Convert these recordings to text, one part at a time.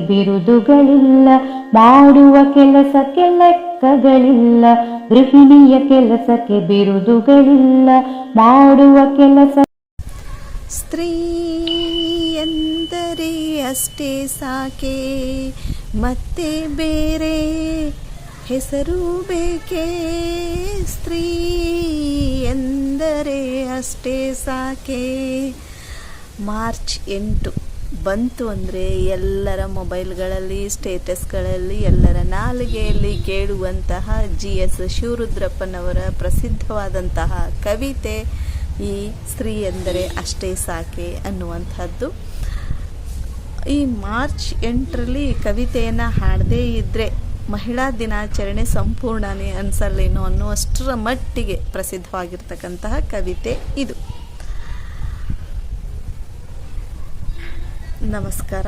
ಬಿರುದುಗಳಿಲ್ಲ ಮಾಡುವ ಕೆಲಸಕ್ಕೆ ಲೆಕ್ಕಗಳಿಲ್ಲ ಗೃಹಿಣಿಯ ಕೆಲಸಕ್ಕೆ ಬಿರುದುಗಳಿಲ್ಲ ಮಾಡುವ ಕೆಲಸ ಸ್ತ್ರೀ ಎಂದರೆ ಅಷ್ಟೇ ಸಾಕೆ, ಮತ್ತೆ ಬೇರೆ ಹೆಸರು ಬೇಕೇ? ಸ್ತ್ರೀ ಎಂದರೆ ಅಷ್ಟೇ ಸಾಕೆ. ಮಾರ್ಚ್ ಎಂಟು. ಬಂತು ಅಂದರೆ ಎಲ್ಲರ ಮೊಬೈಲ್ಗಳಲ್ಲಿ, ಸ್ಟೇಟಸ್ಗಳಲ್ಲಿ, ಎಲ್ಲರ ನಾಲಿಗೆಯಲ್ಲಿ ಕೇಳುವಂತಹ ಜಿ ಎಸ್ ಶಿವರುದ್ರಪ್ಪನವರ ಪ್ರಸಿದ್ಧವಾದಂತಹ ಕವಿತೆ ಈ ಸ್ತ್ರೀ ಎಂದರೆ ಅಷ್ಟೇ ಸಾಕೆ ಅನ್ನುವಂಥದ್ದು. ಈ ಮಾರ್ಚ್ ಎಂಟರಲ್ಲಿ ಕವಿತೆಯನ್ನು ಹಾಡದೇ ಇದ್ದರೆ ಮಹಿಳಾ ದಿನಾಚರಣೆ ಸಂಪೂರ್ಣನೇ ಅನ್ಸಲ್ಲೇನೋ ಅನ್ನುವಷ್ಟರ ಮಟ್ಟಿಗೆ ಪ್ರಸಿದ್ಧವಾಗಿರ್ತಕ್ಕಂತಹ ಕವಿತೆ ಇದು. ನಮಸ್ಕಾರ.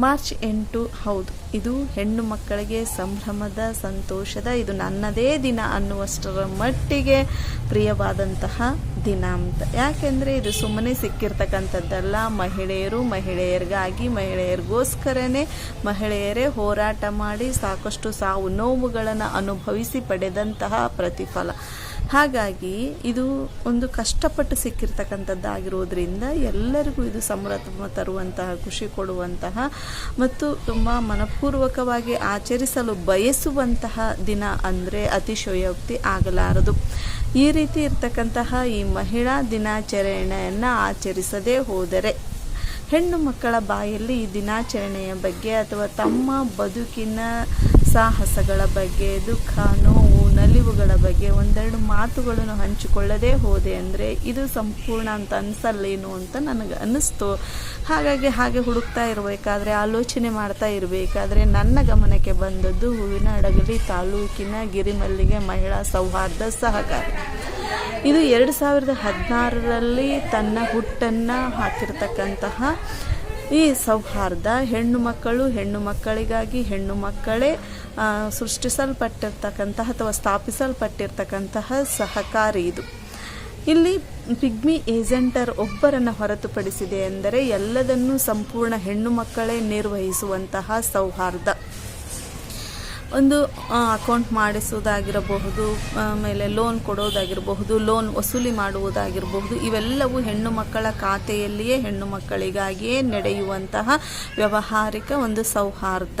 ಮಾರ್ಚ್ ಎಂಟು, ಹೌದು. ಇದು ಹೆಣ್ಣು ಮಕ್ಕಳಿಗೆ ಸಂಭ್ರಮದ, ಸಂತೋಷದ, ಇದು ನನ್ನದೇ ದಿನ ಅನ್ನುವಷ್ಟರ ಮಟ್ಟಿಗೆ ಪ್ರಿಯವಾದಂತಹ ದಿನ ಅಂತ. ಯಾಕೆಂದರೆ ಇದು ಸುಮ್ಮನೆ ಸಿಕ್ಕಿರ್ತಕ್ಕಂಥದ್ದಲ್ಲ. ಮಹಿಳೆಯರು ಮಹಿಳೆಯರಿಗಾಗಿ, ಮಹಿಳೆಯರಿಗೋಸ್ಕರನೇ ಮಹಿಳೆಯರೇ ಹೋರಾಟ ಮಾಡಿ ಸಾಕಷ್ಟು ಸಾವು ನೋವುಗಳನ್ನು ಅನುಭವಿಸಿ ಪಡೆದಂತಹ ಪ್ರತಿಫಲ. ಹಾಗಾಗಿ ಇದು ಒಂದು ಕಷ್ಟಪಟ್ಟು ಸಿಕ್ಕಿರ್ತಕ್ಕಂಥದ್ದಾಗಿರೋದ್ರಿಂದ ಎಲ್ಲರಿಗೂ ಇದು ಸಂಭ್ರಮ ತರುವಂತಹ, ಖುಷಿ ಕೊಡುವಂತಹ ಮತ್ತು ತುಂಬ ಮನಪೂರ್ವಕವಾಗಿ ಆಚರಿಸಲು ಬಯಸುವಂತಹ ದಿನ ಅಂದರೆ ಅತಿಶಯೋಕ್ತಿ ಆಗಲಾರದು. ಈ ರೀತಿ ಇರ್ತಕ್ಕಂತಹ ಈ ಮಹಿಳಾ ದಿನಾಚರಣೆಯನ್ನು ಆಚರಿಸದೇ ಹೋದರೆ ಹೆಣ್ಣು ಮಕ್ಕಳ ಬಾಯಲ್ಲಿ ಈ ದಿನಾಚರಣೆಯ ಬಗ್ಗೆ ಅಥವಾ ತಮ್ಮ ಬದುಕಿನ ಸಾಹಸಗಳ ಬಗ್ಗೆ, ದುಃಖ, ನೋವು ನಲಿವುಗಳ ಬಗ್ಗೆ ಒಂದೆರಡು ಮಾತುಗಳನ್ನು ಹಂಚಿಕೊಳ್ಳದೇ ಹೋದೆ ಅಂದರೆ ಇದು ಸಂಪೂರ್ಣ ಅಂತ ಅನಿಸಲ್ಲೇನು ಅಂತ ನನಗೆ ಅನ್ನಿಸ್ತು. ಹಾಗಾಗಿ ಹಾಗೆ ಹುಡುಕ್ತಾ ಇರಬೇಕಾದ್ರೆ, ಆಲೋಚನೆ ಮಾಡ್ತಾ ಇರಬೇಕಾದ್ರೆ ನನ್ನ ಗಮನಕ್ಕೆ ಬಂದದ್ದು ಹೂವಿನ ಅಡಗಲಿ ತಾಲೂಕಿನ ಗಿರಿಮಲ್ಲಿಗೆ ಮಹಿಳಾ ಸೌಹಾರ್ದ ಸಹಕಾರ. ಇದು ಎರಡು ಸಾವಿರದ ಹದಿನಾರರಲ್ಲಿ ತನ್ನ ಹುಟ್ಟನ್ನು ಹಾಕಿರ್ತಕ್ಕಂತಹ ಈ ಸೌಹಾರ್ದ ಹೆಣ್ಣು ಮಕ್ಕಳು ಹೆಣ್ಣು ಮಕ್ಕಳಿಗಾಗಿ ಹೆಣ್ಣು ಮಕ್ಕಳೇ ಸೃಷ್ಟಿಸಲ್ಪಟ್ಟಿರ್ತಕ್ಕಂತಹ ಅಥವಾ ಸ್ಥಾಪಿಸಲ್ಪಟ್ಟಿರ್ತಕ್ಕಂತಹ ಸಹಕಾರಿ ಇದು. ಇಲ್ಲಿ ಪಿಗ್ಮಿ ಏಜೆಂಟರ್ ಒಬ್ಬರನ್ನು ಹೊರತುಪಡಿಸಿದೆ ಎಂದರೆ ಎಲ್ಲದನ್ನೂ ಸಂಪೂರ್ಣ ಹೆಣ್ಣು ಮಕ್ಕಳೇ ನಿರ್ವಹಿಸುವಂತಹ ಸೌಹಾರ್ದ. ಒಂದು ಅಕೌಂಟ್ ಮಾಡಿಸೋದಾಗಿರಬಹುದು, ಆಮೇಲೆ ಲೋನ್ ಕೊಡೋದಾಗಿರಬಹುದು ಲೋನ್ ವಸೂಲಿ ಮಾಡುವುದಾಗಿರಬಹುದು, ಇವೆಲ್ಲವೂ ಹೆಣ್ಣು ಮಕ್ಕಳ ಖಾತೆಯಲ್ಲಿಯೇ ಹೆಣ್ಣು ಮಕ್ಕಳಿಗಾಗಿಯೇ ನಡೆಯುವಂತಹ ವ್ಯವಹಾರಿಕ ಒಂದು ಸೌಹಾರ್ದ.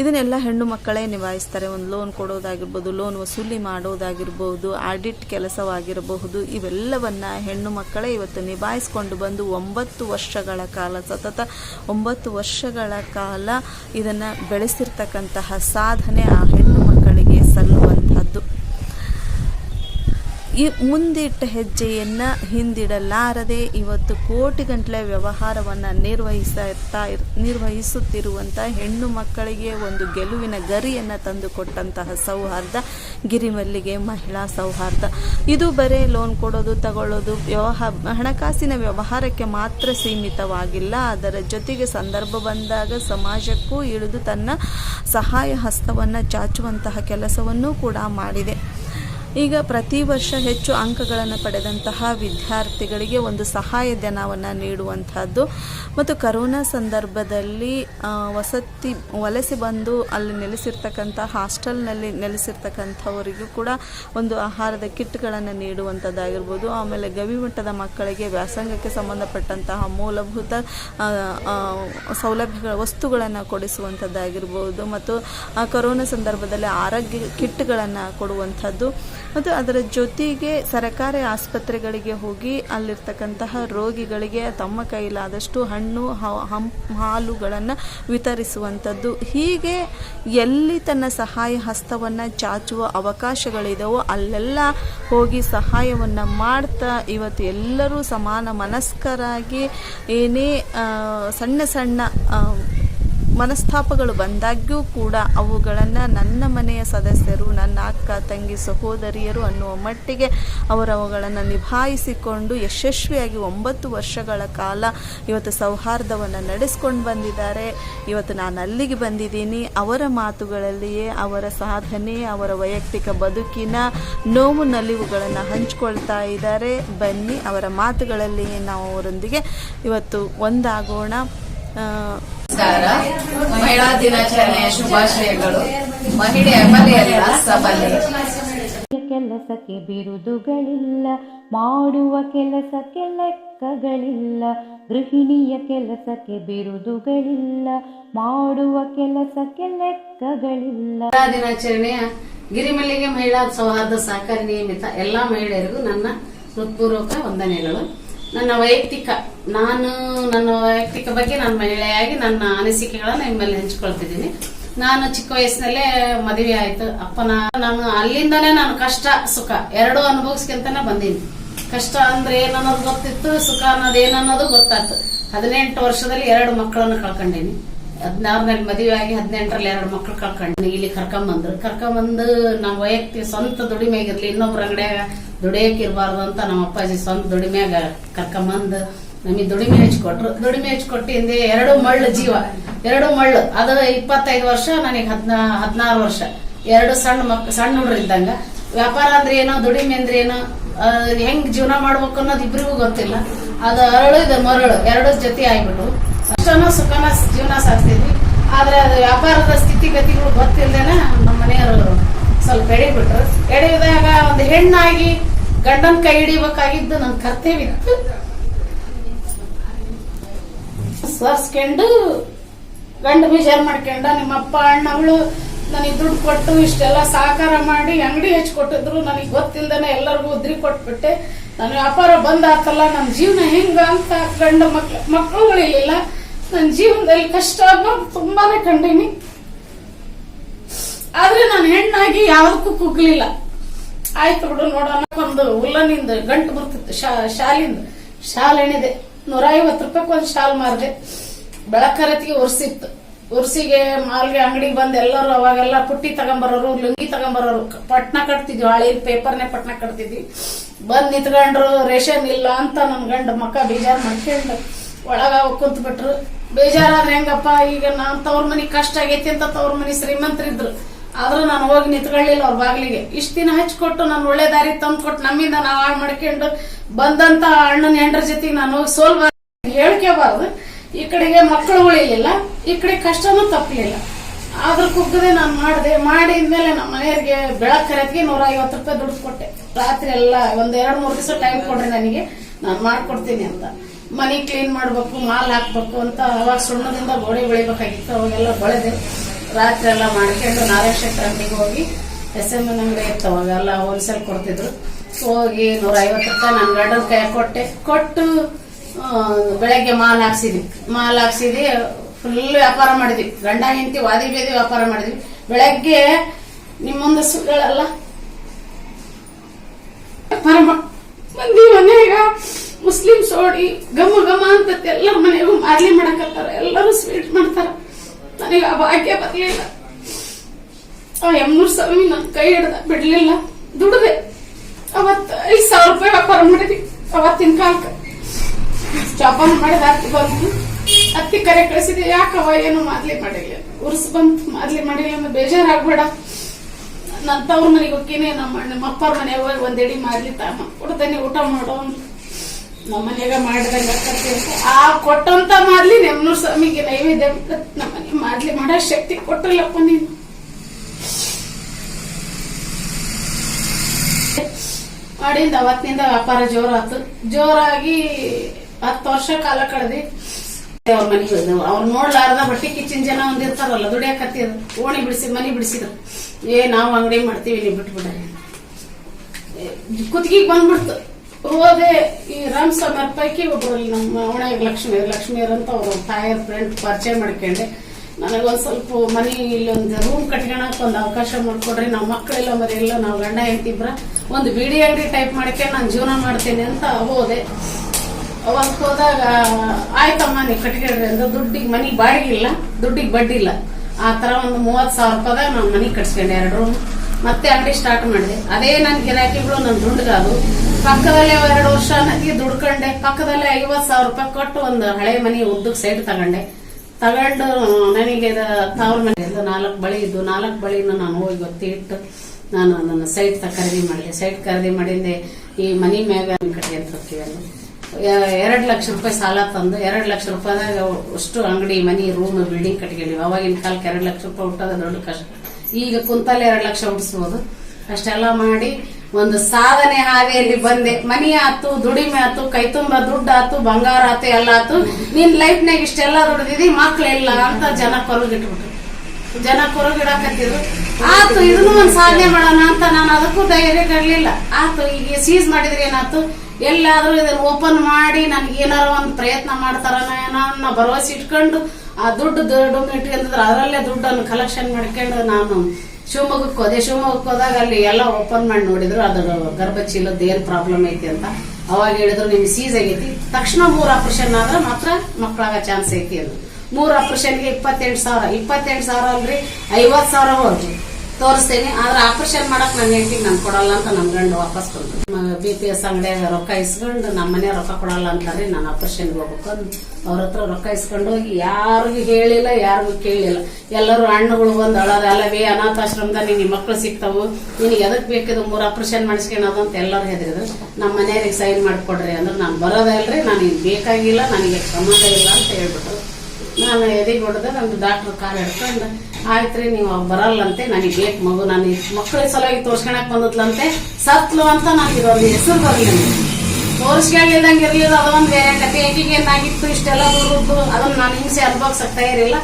ಇದನ್ನೆಲ್ಲ ಹೆಣ್ಣು ಮಕ್ಕಳೇ ನಿಭಾಯಿಸ್ತಾರೆ. ಒಂದು ಲೋನ್ ಕೊಡೋದಾಗಿರ್ಬೋದು ಲೋನ್ ವಸೂಲಿ ಮಾಡೋದಾಗಿರ್ಬೋದು ಆಡಿಟ್ ಕೆಲಸವಾಗಿರಬಹುದು, ಇವೆಲ್ಲವನ್ನು ಹೆಣ್ಣು ಮಕ್ಕಳೇ ಇವತ್ತು ನಿಭಾಯಿಸ್ಕೊಂಡು ಬಂದು ಒಂಬತ್ತು ವರ್ಷಗಳ ಕಾಲ, ಸತತ ಒಂಬತ್ತು ವರ್ಷಗಳ ಕಾಲ ಇದನ್ನು ಬೆಳೆಸಿರ್ತಕ್ಕಂತಹ ಸಾಧನೆ ಆ ಹೆಣ್ಣು ಮಕ್ಕಳಿಗೆ ಸಲ್ಲುವಂಥದ್ದು ಈ ಮುಂದಿಟ್ಟ ಹೆಜ್ಜೆಯನ್ನು ಹಿಂದಿಡಲಾರದೆ ಇವತ್ತು ಕೋಟಿಗಟ್ಟಲೆ ವ್ಯವಹಾರವನ್ನು ನಿರ್ವಹಿಸ್ತಾ ಇರ್ ನಿರ್ವಹಿಸುತ್ತಿರುವಂಥ ಹೆಣ್ಣು ಮಕ್ಕಳಿಗೆ ಒಂದು ಗೆಲುವಿನ ಗರಿಯನ್ನು ತಂದುಕೊಟ್ಟಂತಹ ಸೌಹಾರ್ದ, ಗಿರಿಮಲ್ಲಿಗೆ ಮಹಿಳಾ ಸೌಹಾರ್ದ. ಇದು ಬರೀ ಲೋನ್ ಕೊಡೋದು, ತಗೊಳ್ಳೋದು, ವ್ಯವಹಾರ, ಹಣಕಾಸಿನ ವ್ಯವಹಾರಕ್ಕೆ ಮಾತ್ರ ಸೀಮಿತವಾಗಿಲ್ಲ. ಅದರ ಜೊತೆಗೆ ಸಂದರ್ಭ ಬಂದಾಗ ಸಮಾಜಕ್ಕೂ ಇಳಿದು ತನ್ನ ಸಹಾಯ ಹಸ್ತವನ್ನು ಚಾಚುವಂತಹ ಕೆಲಸವನ್ನೂ ಕೂಡ ಮಾಡಿದೆ. ಈಗ ಪ್ರತಿ ವರ್ಷ ಹೆಚ್ಚು ಅಂಕಗಳನ್ನು ಪಡೆದಂತಹ ವಿದ್ಯಾರ್ಥಿಗಳಿಗೆ ಒಂದು ಸಹಾಯಧನವನ್ನು ನೀಡುವಂಥದ್ದು ಮತ್ತು ಕರೋನಾ ಸಂದರ್ಭದಲ್ಲಿ ವಸತಿ, ವಲಸೆ ಬಂದು ಅಲ್ಲಿ ನೆಲೆಸಿರ್ತಕ್ಕಂಥ, ಹಾಸ್ಟೆಲ್ನಲ್ಲಿ ನೆಲೆಸಿರ್ತಕ್ಕಂಥವರಿಗೂ ಕೂಡ ಒಂದು ಆಹಾರದ ಕಿಟ್ಗಳನ್ನು ನೀಡುವಂಥದ್ದಾಗಿರ್ಬೋದು ಆಮೇಲೆ ಗವಿಮಠದ ಮಕ್ಕಳಿಗೆ ವ್ಯಾಸಂಗಕ್ಕೆ ಸಂಬಂಧಪಟ್ಟಂತಹ ಮೂಲಭೂತ ಸೌಲಭ್ಯಗಳ ವಸ್ತುಗಳನ್ನು ಕೊಡಿಸುವಂಥದ್ದಾಗಿರ್ಬೋದು ಮತ್ತು ಕರೋನಾ ಸಂದರ್ಭದಲ್ಲಿ ಆರೋಗ್ಯ ಕಿಟ್ಗಳನ್ನು ಕೊಡುವಂಥದ್ದು ಮತ್ತು ಅದರ ಜೊತೆಗೆ ಸರಕಾರಿ ಆಸ್ಪತ್ರೆಗಳಿಗೆ ಹೋಗಿ ಅಲ್ಲಿರ್ತಕ್ಕಂತಹ ರೋಗಿಗಳಿಗೆ ತಮ್ಮ ಕೈಲಾದಷ್ಟು ಹಣ್ಣು ಹಾಲುಗಳನ್ನು ವಿತರಿಸುವಂಥದ್ದು. ಹೀಗೆ ಎಲ್ಲಿ ತನ್ನ ಸಹಾಯ ಹಸ್ತವನ್ನು ಚಾಚುವ ಅವಕಾಶಗಳಿದಾವೋ ಅಲ್ಲೆಲ್ಲ ಹೋಗಿ ಸಹಾಯವನ್ನು ಮಾಡ್ತಾ ಇವತ್ತು ಎಲ್ಲರೂ ಸಮಾನ ಮನಸ್ಕರಾಗಿ ಏನೇ ಸಣ್ಣ ಸಣ್ಣ ಮನಸ್ತಾಪಗಳು ಬಂದಾಗ್ಯೂ ಕೂಡ ಅವುಗಳನ್ನು ನನ್ನ ಮನೆಯ ಸದಸ್ಯರು, ನನ್ನ ಅಕ್ಕ, ತಂಗಿ, ಸಹೋದರಿಯರು ಅನ್ನುವ ಮಟ್ಟಿಗೆ ಅವರು ಅವುಗಳನ್ನು ನಿಭಾಯಿಸಿಕೊಂಡು ಯಶಸ್ವಿಯಾಗಿ ಒಂಬತ್ತು ವರ್ಷಗಳ ಕಾಲ ಇವತ್ತು ಸೌಹಾರ್ದವನ್ನು ನಡೆಸ್ಕೊಂಡು ಬಂದಿದ್ದಾರೆ. ಇವತ್ತು ನಾನು ಅಲ್ಲಿಗೆ ಬಂದಿದ್ದೀನಿ. ಅವರ ಮಾತುಗಳಲ್ಲಿಯೇ, ಅವರ ಸಾಧನೆ, ಅವರ ವೈಯಕ್ತಿಕ ಬದುಕಿನ ನೋವು, ನಲಿವುಗಳನ್ನು ಹಂಚಿಕೊಳ್ತಾ ಇದ್ದಾರೆ. ಬನ್ನಿ, ಅವರ ಮಾತುಗಳಲ್ಲಿಯೇ ನಾವು ಅವರೊಂದಿಗೆ ಇವತ್ತು ಒಂದಾಗೋಣ. ನಮಸ್ಕಾರ. ಮಹಿಳಾ ದಿನಾಚರಣೆಯ ಶುಭಾಶಯಗಳು. ಮಹಿಳೆ ಅಬಲೆಯಲ್ಲ ಸಬಲೆ. ಕೆಲಸಕ್ಕೆ ಬಿರುದುಗಳಿಲ್ಲ ಮಾಡುವ ಕೆಲಸಕ್ಕೆ ಲೆಕ್ಕಗಳಿಲ್ಲ ಗೃಹಿಣಿಯ ಕೆಲಸಕ್ಕೆ ಬಿರುದುಗಳಿಲ್ಲ ಮಾಡುವ ಕೆಲಸಕ್ಕೆ ಲೆಕ್ಕಗಳಿಲ್ಲ. ಮಹಿಳಾ ದಿನಾಚರಣೆಯ ಗಿರಿಮಲ್ಲಿಗೆ ಮಹಿಳಾ ಸೌಹಾರ್ದ ಸಹಕಾರಿ ನಿಯಮಿತ ಎಲ್ಲಾ ಮಹಿಳೆಯರಿಗೂ ನನ್ನ ಹೃತ್ಪೂರ್ವಕ ವಂದನೆಗಳು. ನನ್ನ ವೈಯಕ್ತಿಕ, ನಾನು ನನ್ನ ವೈಯಕ್ತಿಕ ಬಗ್ಗೆ ನಾನು ಮಹಿಳೆಯಾಗಿ ನನ್ನ ಅನಿಸಿಕೆಗಳನ್ನ ನಿಮ್ಮಲ್ಲಿ ಹಂಚ್ಕೊಳ್ತಿದ್ದೀನಿ. ನಾನು ಚಿಕ್ಕ ವಯಸ್ಸಿನಲ್ಲೇ ಮದುವೆ ಆಯ್ತು. ಅಪ್ಪನ ನಾನು ಅಲ್ಲಿಂದನೇ ನಾನು ಕಷ್ಟ, ಸುಖ ಎರಡು ಅನುಭವಿಸ್ಕೊಂತಾನೆ ಬಂದೀನಿ. ಕಷ್ಟ ಅಂದ್ರೆ ಏನನ್ನೋದು ಗೊತ್ತಿತ್ತು, ಸುಖ ಅನ್ನೋದು ಏನನ್ನೋದು ಗೊತ್ತಾಯ್ತು. ಹದಿನೆಂಟು ವರ್ಷದಲ್ಲಿ ಎರಡು ಮಕ್ಕಳನ್ನು ಕಳ್ಕೊಂಡೀನಿ. ಹದಿನಾರನಲ್ಲಿ ಮದುವೆ ಆಗಿ ಹದಿನೆಂಟರಲ್ಲಿ ಎರಡು ಮಕ್ಳು ಕಳ್ಕೊಂಡು ಇಲ್ಲಿ ಕರ್ಕೊಂಬಂದ್ರು. ಕರ್ಕೊಂಬಂದು ನಮ್ಮ ವೈಯಕ್ತಿಕ ಸ್ವಂತ ದುಡಿಮೆಗಿರ್ಲಿ, ಇನ್ನೊಬ್ರ ಅಂಗಡಿಯಾಗ ದುಡಿಯಕ್ಕೆ ಇರಬಾರ್ದು ಅಂತ ನಮ್ಮ ಅಪ್ಪಾಜಿ ಸ್ವಂತ ದುಡಿಮ್ಯಾಗ ಕರ್ಕೊಂಬಂದು ನಮಗೆ ದುಡಿಮೆ ಹಚ್ಕೊಟ್ರು. ದುಡಿಮೆ ಹಚ್ಕೊಟ್ಟು ಹಿಂದೆ ಎರಡು ಮಳ್ಳು ಜೀವ. ಎರಡು ಮಳ್ಳು. ಅದು ಇಪ್ಪತ್ತೈದು ವರ್ಷ, ನನಗೆ ಹದಿನಾ, ಹದಿನಾರು ವರ್ಷ. ಎರಡು ಸಣ್ಣ ಮಕ್, ಸಣ್ಣ ಹುಡ್ರು ವ್ಯಾಪಾರ ಅಂದ್ರೆ ಏನೋ, ದುಡಿಮೆ ಅಂದ್ರೆ ಏನೋ ಹೆಂಗ್ ಜೀವನ ಮಾಡ್ಬೇಕು ಅನ್ನೋದು ಇಬ್ರಿಗೂ ಗೊತ್ತಿಲ್ಲ. ಅದು ಅರಳು ಇದು ಮರಳು. ಎರಡು ಜೊತೆ ಆಗ್ಬಿಟ್ಟು ಅಷ್ಟನೋ ಸುಖನ ಜೀವನ ಸಾಗಿಸ್ತಿದ್ವಿ ಆದ್ರೆ ಅದು ವ್ಯಾಪಾರದ ಸ್ಥಿತಿಗತಿಗಳು ಗೊತ್ತಿಲ್ಲದೇನೆ ನಮ್ಮ ಮನೆಯವರು ಸ್ವಲ್ಪ ಎಡಿಬಿಟ್ರು ಎಡೆದಾಗ ಒಂದು ಹೆಣ್ಣಾಗಿ, ಗಂಡನ ಕೈ ಹಿಡಿಬೇಕಾಗಿದ್ದು ನನ್ನ ಕರ್ತವ್ಯ ಇತ್ತು ಸರ್ಸ್ಕೊಂಡು ಗಂಡ ಬೇಜಾರು ಮಾಡ್ಕೊಂಡ ನಿಮ್ಮ ಅಪ್ಪ ಅಣ್ಣಗಳು ನನಗೆ ದುಡ್ಡು ಕೊಟ್ಟು ಇಷ್ಟೆಲ್ಲ ಸಹಕಾರ ಮಾಡಿ ಅಂಗಡಿ ಹಚ್ಕೊಟ್ಟಿದ್ರು. ನನಗೆ ಗೊತ್ತಿಲ್ದೇನೆ ಎಲ್ಲರಿಗೂ ಉದ್ರಿ ಕೊಟ್ಬಿಟ್ಟೆ. ನನ್ನ ವ್ಯಾಪಾರ ಬಂದ್ ಆತಲ್ಲ ನನ್ನ ಜೀವನ ಹೆಂಗ ಅಂತ ಗಂಡ ಮಕ್ಳು ಮಕ್ಕಳುಗಳಿಲ್ಲ ನನ್ನ ಜೀವನದಲ್ಲಿ ಕಷ್ಟ ಅನ್ನೋದು ತುಂಬಾನೇ ಕಂಡೀನಿ. ಆದ್ರೆ ನಾನು ಹೆಣ್ಣಾಗಿ ಯಾವ್ದಕ್ಕೂ ಕುಗ್ಲಿಲ್ಲ. ಆಯ್ತು ಬಿಡು ನೋಡೋಣ, ಒಂದು ಉಲ್ಲನಿಂದ ಗಂಟು ಬರ್ತಿತ್ತು ಶಾಲಿಂದ. ಶಾಲ್ ಎಣಿದೆ ನೂರ ಐವತ್ತು ರೂಪಾಯಿ ಒಂದು ಶಾಲ್ ಮಾರಿದೆ. ಬೆಳಕರತಿಗೆ ಉರ್ಸಿತ್ತು ಉರ್ಸಿಗೆ ಮಾಲ್ಗೆ ಅಂಗಡಿಗೆ ಬಂದು ಎಲ್ಲರೂ ಅವಾಗೆಲ್ಲ ಪುಟ್ಟಿ ತಗೊಂಬರೋರು, ಲುಂಗಿ ತಗೊಂಬರೋರು. ಪಟ್ನ ಕಟ್ತಿದ್ವಿ, ಹಳೆ ಪೇಪರ್ನೇ ಪಟ್ನ ಕಟ್ತಿದ್ವಿ. ಬಂದ್ ನಿಂತ್ಕೊಂಡ್ರು, ರೇಷನ್ ಇಲ್ಲ ಅಂತ ನನ್ ಗಂಡ ಮಕ್ಕ ಬೇಜಾರು ಮಾಡ್ಕೊಂಡು ಒಳಗ ಕುಂತ್ ಬಿಟ್ರು ಬೇಜಾರಾದ್ರೆ ಹೆಂಗಪ್ಪ, ಈಗ ನಾನ್ ತವ್ರ ಮನಿ ಕಷ್ಟ ಆಗೈತಿ ಅಂತ ತವ್ರ ಮನಿ ಶ್ರೀಮಂತರಿದ್ರು. ಆದ್ರೂ ನಾನು ಹೋಗಿ ನಿಂತ್ಕೊಳ್ಳಿಲ್ಲ ಅವ್ರ ಬಾಗಿಲಿಗೆ. ಇಷ್ಟ ದಿನ ಹಚ್ಕೊಟ್ಟು ನಾನು ಒಳ್ಳೆ ದಾರಿ ತಂದು ಕೊಟ್ಟು ನಮ್ಮಿಂದ ನಾವು ಹಾಳು ಮಾಡ್ಕೊಂಡು ಬಂದಂತ ಅಣ್ಣನ ಹೆಂಡ್ರ ಜೊತೆಗೆ ನಾನು ಹೋಗಿ ಸೋಲ್ಬಾರ್ದು ಹೇಳ್ಕೋಬಾರ್ದು ಈ ಕಡೆಗೆ ಮಕ್ಕಳು ಉಳಿಲಿಲ್ಲ ಈ ಕಡೆ ಕಷ್ಟನೂ ತಪ್ಪಲಿಲ್ಲ ಆದ್ರೂ ಕುಗ್ಗದೆ ನಾನು ಮಾಡಿದೆ ಮಾಡಿದ್ಮೇಲೆ ನಮ್ಮ ಮನೆಯವ್ರಿಗೆ ಬೆಳಕ್ ಕರೆದ್ಗೆ ನೂರ ಐವತ್ತು ರೂಪಾಯಿ ದುಡ್ಡು ಕೊಟ್ಟೆ. ರಾತ್ರಿ ಎಲ್ಲ ಒಂದ್ ಎರಡ್ ಮೂರು ದಿವಸ ಟೈಮ್ ಕೊಡ್ರಿ ನನಗೆ, ನಾನು ಮಾಡ್ಕೊಡ್ತೀನಿ ಅಂತ. ಮನಿ ಕ್ಲೀನ್ ಮಾಡ್ಬೇಕು, ಮಾಲ್ ಹಾಕ್ಬೇಕು ಅಂತ ಅವಾಗ ಸುಣ್ಣದಿಂದ ಗೋಡೆ ಬೆಳಿಬೇಕಾಗಿತ್ತು ಅವಾಗೆಲ್ಲ ಬೆಳೆದೆ ರಾತ್ರಿ ಎಲ್ಲ ಮಾಡ್ಕೊಂಡು ನಾಗೇಶ್ವರ ಅಂಗಡಿಗೆ ಹೋಗಿ ಎಸ್ ಎಂ ಎನ್ ಅಂಗಡಿ ಇತ್ತು, ಅವಾಗೆಲ್ಲ ಹೋಲ್ಸೇಲ್ ಕೊಡ್ತಿದ್ರು. ಹೋಗಿ ನೂರ ಐವತ್ತು ರೂಪಾಯಿ ನನ್ನ ಗಾರ್ಡನ್ ಕೈ ಕೊಟ್ಟೆ. ಕೊಟ್ಟು ಬೆಳಗ್ಗೆ ಮಾಲ್ ಹಾಕ್ಸಿದ್ವಿ. ಮಾಲ್ ಹಾಕ್ಸಿದ್ವಿ ಫುಲ್ ವ್ಯಾಪಾರ ಮಾಡಿದ್ವಿ. ಗಂಡ, ಹೆಂಡತಿ, ವಾದಿ, ಬೇದಿ ವ್ಯಾಪಾರ ಮಾಡಿದ್ವಿ. ಬೆಳಗ್ಗೆ ನಿಮ್ಮ ಮುಂದೆ ಸುಳ್ಳಲ್ಲ ಪರಮ ಮಂದಿ ಮನ್ಯಾಗ ಮುಸ್ಲಿಂ ಸೋಡಿ ಗಮ ಗಮ ಅಂತ ಎಲ್ಲರ ಮನೆಗೂ ಮಾರ್ಲಿ ಮಾಡಕತ್ತಾರ. ಎಲ್ಲರೂ ಸ್ವೀಟ್ ಮಾಡ್ತಾರ. ನನಗೆ ಆ ಭಾಗ್ಯ ಬರ್ಲಿಲ್ಲ. ಆ ಎಮ್ನೂರ್ ಸ್ವಾಮಿ ನನ್ ಕೈ ಹಿಡ್ದ ಬಿಡ್ಲಿಲ್ಲ. ದುಡ್ದೆ. ಅವತ್ತ ಐದ್ ಸಾವಿರ ರೂಪಾಯಿ ವ್ಯಾಪಾರ ಮಾಡಿದ್ವಿ. ಅವತ್ತಿನ ಕಾಲಕ್ಕೆ. ಜಾಪಾನ್ ಮಾಡಿದ ಬಂತು. ಅತ್ತಿ ಕರೆ ಕಳಿಸಿದೆ ಯಾಕವ ಏನು ಮಾದ್ಲಿ ಮಾಡಿಲ್ಲ. ಉರ್ಸ್ ಬಂತು ಮಾದ್ಲಿ ಮಾಡಿಲ್ಲ ಅಂದ್ರೆ ಬೇಜಾರಾಗ್ಬೇಡ. ನನ್ನ ತವ್ರ ಮನೆಗೆ ಹೋಗ್ತೀನಿ ನಮ್ಮ ನಮ್ಮ ಅಪ್ಪರ ಮನೆಗೆ ಹೋಗಿ ಒಂದೆಡಿ ಮಾದ್ಲಿ ತಾಮ ಕೊಡ್ತೇನೆ, ಊಟ ಮಾಡೋ. ನಮ್ಮ ಮನೆಯಾಗ ಮಾಡಿದಂಗ ಆ ಕೊಟ್ಟಂತ ಮಾದ್ಲಿ ನೆಮ್ನೂರ್ ಸ್ವಾಮಿಗೆ ನೈವೇದ್ಯ ನಮ್ಮ ಮನೆ ಮಾದ್ಲಿ ಮಾಡೋ ಶಕ್ತಿ ಕೊಟ್ಟಿಲ್ಲಪ್ಪ ನೀನು. ಮಾಡಿಂದ ಅವತ್ತಿನಿಂದ ವ್ಯಾಪಾರ ಜೋರಾತು. ಜೋರಾಗಿ ಹತ್ತು ವರ್ಷ ಕಾಲ ಕಳೆದಿ. ಅವ್ರ ಮನೆಗೆ ಹೋದ್ವು ಅವ್ರು. ನೋಡ್ಲಾರ್ದ ಹೊಟ್ಟೆ ಕಿಚ್ಚಿನ ಜನ ಒಂದಿರ್ತಾರಲ್ಲ ದುಡಿಯಾಕ ಓಣಿ ಬಿಡಿಸಿ, ಮನೆ ಬಿಡಿಸಿದ್ರು. ಏ, ನಾವು ಅಂಗಡಿ ಮಾಡ್ತೀವಿ, ನೀವು ಬಿಟ್ಬಿಡ್ರಿ ಕುತ್ತಿಗೆಗೆ ಬಂದ್ಬಿಡ್ತು. ಹೋದೆ, ಈ ರಾಮ್ ಸಮರ್ ಅವ್ರ ಪೈಕಿ ಇಲ್ಲಿ ನಮ್ಮ ಓಣೆಗೆ ಲಕ್ಷ್ಮೀ, ಲಕ್ಷ್ಮಿಯರ್ ಅಂತ ಅವ್ರ ತಾಯಿಯರ್ ಫ್ರೆಂಡ್ ಪರಿಚಯ ಮಾಡ್ಕೊಂಡೆ. ನನಗೊಂದ್ ಸ್ವಲ್ಪ ಮನಿ ಇಲ್ಲೊಂದು ರೂಮ್ ಕಟ್ಕೊಳಕ್ ಒಂದು ಅವಕಾಶ ಮಾಡ್ಕೊಡ್ರಿ. ನಮ್ಮ ಮಕ್ಕಳೆಲ್ಲ ಮರಿ ಇಲ್ಲ ನಾವು ಗಂಡ ಹೆಂಡತಿಬ್ರ ಒಂದು ಬಿಡಿ ಅಂಗಡಿ ಟೈಪ್ ಮಾಡ್ಕೊಂಡು ನಾನು ಜೀವನ ಮಾಡ್ತೇನೆ ಅಂತ ಹೋದೆ. ಅವಾಗ ಹೋದಾಗ, ಆಯ್ತಮ್ಮ ನೀವು ಕಟ್ಕೊಳ್ರಿ ಅಂದ್ರೆ ದುಡ್ಡಿಗೆ ಮನಿ ಬಾಡಿಗೆ ಇಲ್ಲ, ದುಡ್ಡಿಗೆ ಬಡ್ಡಿ ಇಲ್ಲ. ಆ ತರ ಒಂದು ಮೂವತ್ತು ಸಾವಿರ ರೂಪಾಯಿದಾಗ ನಾನು ಮನಿ ಕಟ್ಸ್ಕೊಂಡೆ ಎರಡು ರೂಮ್ ಮತ್ತೆ ಅಂಗಡಿ ಸ್ಟಾರ್ಟ್ ಮಾಡಿದೆ. ಅದೇ ನನ್ನ ಗಿರಾಕಿಗಳು ನನ್ನ ದುಡ್ಡುಗಾದು ಪಕ್ಕದಲ್ಲೇ ಎರಡು ವರ್ಷ ನನಗೆ ದುಡ್ಕೊಂಡೆ. ಪಕ್ಕದಲ್ಲೇ ಐವತ್ತು ಸಾವಿರ ರೂಪಾಯಿ ಕೊಟ್ಟು ಒಂದು ಹಳೆ ಮನಿ ಉದ್ದಕ್ಕೆ ಸೈಡ್ ತಗೊಂಡೆ. ತಗೊಂಡು, ನನಗೆ ತವ್ರ ಮನೆ ನಾಲ್ಕು ಬಳಿ ಇದ್ದು, ನಾಲ್ಕು ಬಳಿನ ನಾನು ಹೋಗಿ ಗೊತ್ತಿ ಇಟ್ಟು ನಾನು ನನ್ನ ಸೈಟ್ ಖರೀದಿ ಮಾಡಿದೆ. ಸೈಟ್ ಖರೀದಿ ಮಾಡಿದ್ದೆ ಈ ಮನಿ ಮ್ಯಾಗ ಕಟ್ಟಿ ಅಂತ ಎರಡ್ ಲಕ್ಷ ರೂಪಾಯಿ ಸಾಲ ತಂದು, ಎರಡು ಲಕ್ಷ ರೂಪಾಯಿದಾಗ ಅಷ್ಟು ಅಂಗಡಿ, ಮನಿ ರೂಮ್ ಬಿಲ್ಡಿಂಗ್ ಕಟ್ಕೊಂಡಿವಿ. ಅವಾಗಿನ ಕಾಲಕ್ಕೆ ಎರಡು ಲಕ್ಷ ರೂಪಾಯಿ ಹುಟ್ಟೋದ ದೊಡ್ಡ ಕಷ್ಟ. ಈಗ ಕುಂತಲ್ಲಿ ಎರಡು ಲಕ್ಷ ಹುಟ್ಟಿಸ್ಬೋದು. ಅಷ್ಟೆಲ್ಲ ಮಾಡಿ ಒಂದು ಸಾಧನೆ ಹಾದಿಯಲ್ಲಿ ಬಂದೆ. ಮನಿ ಆತು, ದುಡಿಮೆ ಆತು, ಕೈ ತುಂಬ ದುಡ್ಡು ಆತು, ಬಂಗಾರ ಆತು, ಎಲ್ಲ ಆತು. ನಿನ್ ಲೈಫ್ನಾಗ ಇಷ್ಟೆಲ್ಲ ದುಡ್ದಿದಿ, ಮಕ್ಳಿಲ್ಲ ಅಂತ ಜನ ಕೊರಗಿಟ್ಬಿಟ್ರು. ಜನ ಕೊರಗಿಡಕತ್ತಿದ್ರು. ಆತು, ಇದನ್ನು ಒಂದು ಸಾಧನೆ ಮಾಡೋಣ ಅಂತ ನಾನು ಅದಕ್ಕೂ ಧೈರ್ಯ ಕಡ್ಲಿಲ್ಲ ಆತು, ಈಗ ಸೀಸ್ ಮಾಡಿದ್ರೆ ಏನಾತು? ಎಲ್ಲಾದ್ರೂ ಇದನ್ನ ಓಪನ್ ಮಾಡಿ ನನ್ಗೆ ಏನಾರ ಒಂದು ಪ್ರಯತ್ನ ಮಾಡ್ತಾರನ ಏನೋ ಅನ್ನೋ ಭರವಸೆ ಇಟ್ಕೊಂಡು ಆ ದುಡ್ಡು ದುಡ್ಡು ಇಟ್ಕೊಂಡಿದ್ರೆ ಅದರಲ್ಲೇ ದುಡ್ಡನ್ನು ಕಲೆಕ್ಷನ್ ಮಾಡ್ಕೊಂಡು ನಾನು ಶಿವಮೊಗ್ಗಕ್ಕೆ ಹೋದೆ. ಶಿವಮೊಗ್ಗಕ್ಕೆ ಹೋದಾಗ ಅಲ್ಲಿ ಎಲ್ಲ ಓಪನ್ ಮಾಡಿ ನೋಡಿದ್ರು. ಅದರ ಗರ್ಭಚೀಲದ ಏನು ಏನ್ ಪ್ರಾಬ್ಲಮ್ ಐತಿ ಅಂತ ಅವಾಗ ಹೇಳಿದ್ರು, ನಿಮ್ಗೆ ಸೀಸ್ ಆಗೈತಿ. ತಕ್ಷಣ ಮೂರ್ ಆಪರೇಷನ್ ಆದ್ರೆ ಮಾತ್ರ ಮಕ್ಕಳಾಗ ಚಾನ್ಸ್ ಐತಿ ಅದು. ಮೂರ್ ಆಪರೇಷನ್ಗೆ ಇಪ್ಪತ್ತೆಂಟು ಸಾವಿರ. ಇಪ್ಪತ್ತೆಂಟು ಸಾವಿರ ಅಲ್ರಿ ಐವತ್ತು ಸಾವಿರ ಹೋಗಿ ತೋರಿಸ್ತೇನೆ. ಆದ್ರೆ ಆಪರೇಷನ್ ಮಾಡಕ್ ನನ್ನ ಹೆಂಡತಿಗೆ ನಾನು ಕೊಡಲ್ಲ ಅಂತ ನಮ್ಮ ಗಂಡ ವಾಪಸ್ ಬಂದ್ರು. ಬಿ ಪಿ ಎಸ್ ಅಂಗಡಿಯಾಗ ರೊಕ್ಕ ಇಸ್ಕೊಂಡು ನಮ್ಮ ಮನೆ ರೊಕ್ಕ ಕೊಡಲ್ಲ ಅಂತಾರೆ ನಾನು ಆಪರೇಷನ್ಗೆ ಹೋಗ್ಬೇಕು ಅವ್ರ ಹತ್ರ ರೊಕ್ಕ ಇಸ್ಕೊಂಡು ಹೋಗಿ ಯಾರಿಗೂ ಹೇಳಿಲ್ಲ, ಯಾರಿಗೂ ಕೇಳಿಲ್ಲ. ಎಲ್ಲರೂ ಹಣ್ಣುಗಳು ಬಂದು ಅಳೋದಲ್ಲವೇ ಅಲ್ಲವೇ ಅನಾಥಾಶ್ರಮದಾಗ ನಿನ್ ಮಕ್ಳು ಸಿಗ್ತಾವು. ನಿನಗೆ ಎದಕ್ ಬೇಕಿದ್ರು ಮೂರು ಆಪರೇಷನ್ ಮಾಡಿಸ್ಕೊಳೋದು ಅಂತ ಎಲ್ಲರೂ ಹೆದರಿದ್ರು. ನಮ್ಮ ಮನೆಯವ್ರಿಗೆ ಸೈನ್ ಮಾಡ್ಕೊಡ್ರಿ ಅಂದ್ರೆ ನಾನು ಬರೋದಲ್ರಿ ನನಗೆ ಬೇಕಾಗಿಲ್ಲ, ನನಗೆ ಸಂಬಂಧ ಇಲ್ಲ ಅಂತ ಹೇಳ್ಬಿಟ್ರು. ನಾನು ಎದೆಗೆ ಹೊಡೆದ, ನಂದು ಡಾಕ್ಟರ್ ಕಾರ್ ಹಿಡ್ಕೊಂಡು. ಆಯ್ತ್ರಿ ನೀವು ಬರಲ್ಲಂತೆ, ನನಗೆ ಬೇಕು ಮಗು, ನಾನು ಮಕ್ಕಳ ಸಲುವಾಗಿ ತೋರ್ಸ್ಕೊಳಕ್ ಬಂದತ್ಲಂತೆ ಸತ್ಲು ಅಂತ ನಾನು ಇದೊಂದು ಹೆಸರು ಬರ್ಲಿಲ್ಲ. ತೋರಿಸ್ಕೊಳ್ಳಿದಂಗೆ ಇರ್ಲಿಲ್ಲ, ಅದೊಂದು ಬೇರೆ ಕತೆ. ಏಕಿಗೆ ಏನಾಗಿತ್ತು, ಇಷ್ಟೆಲ್ಲ ದೂರದ್ದು ಅದನ್ನ ನಾನು ಹಿಂಸೆ ಅನುಭವಿಸಕ್ ತಯಾರಿಲ್ಲ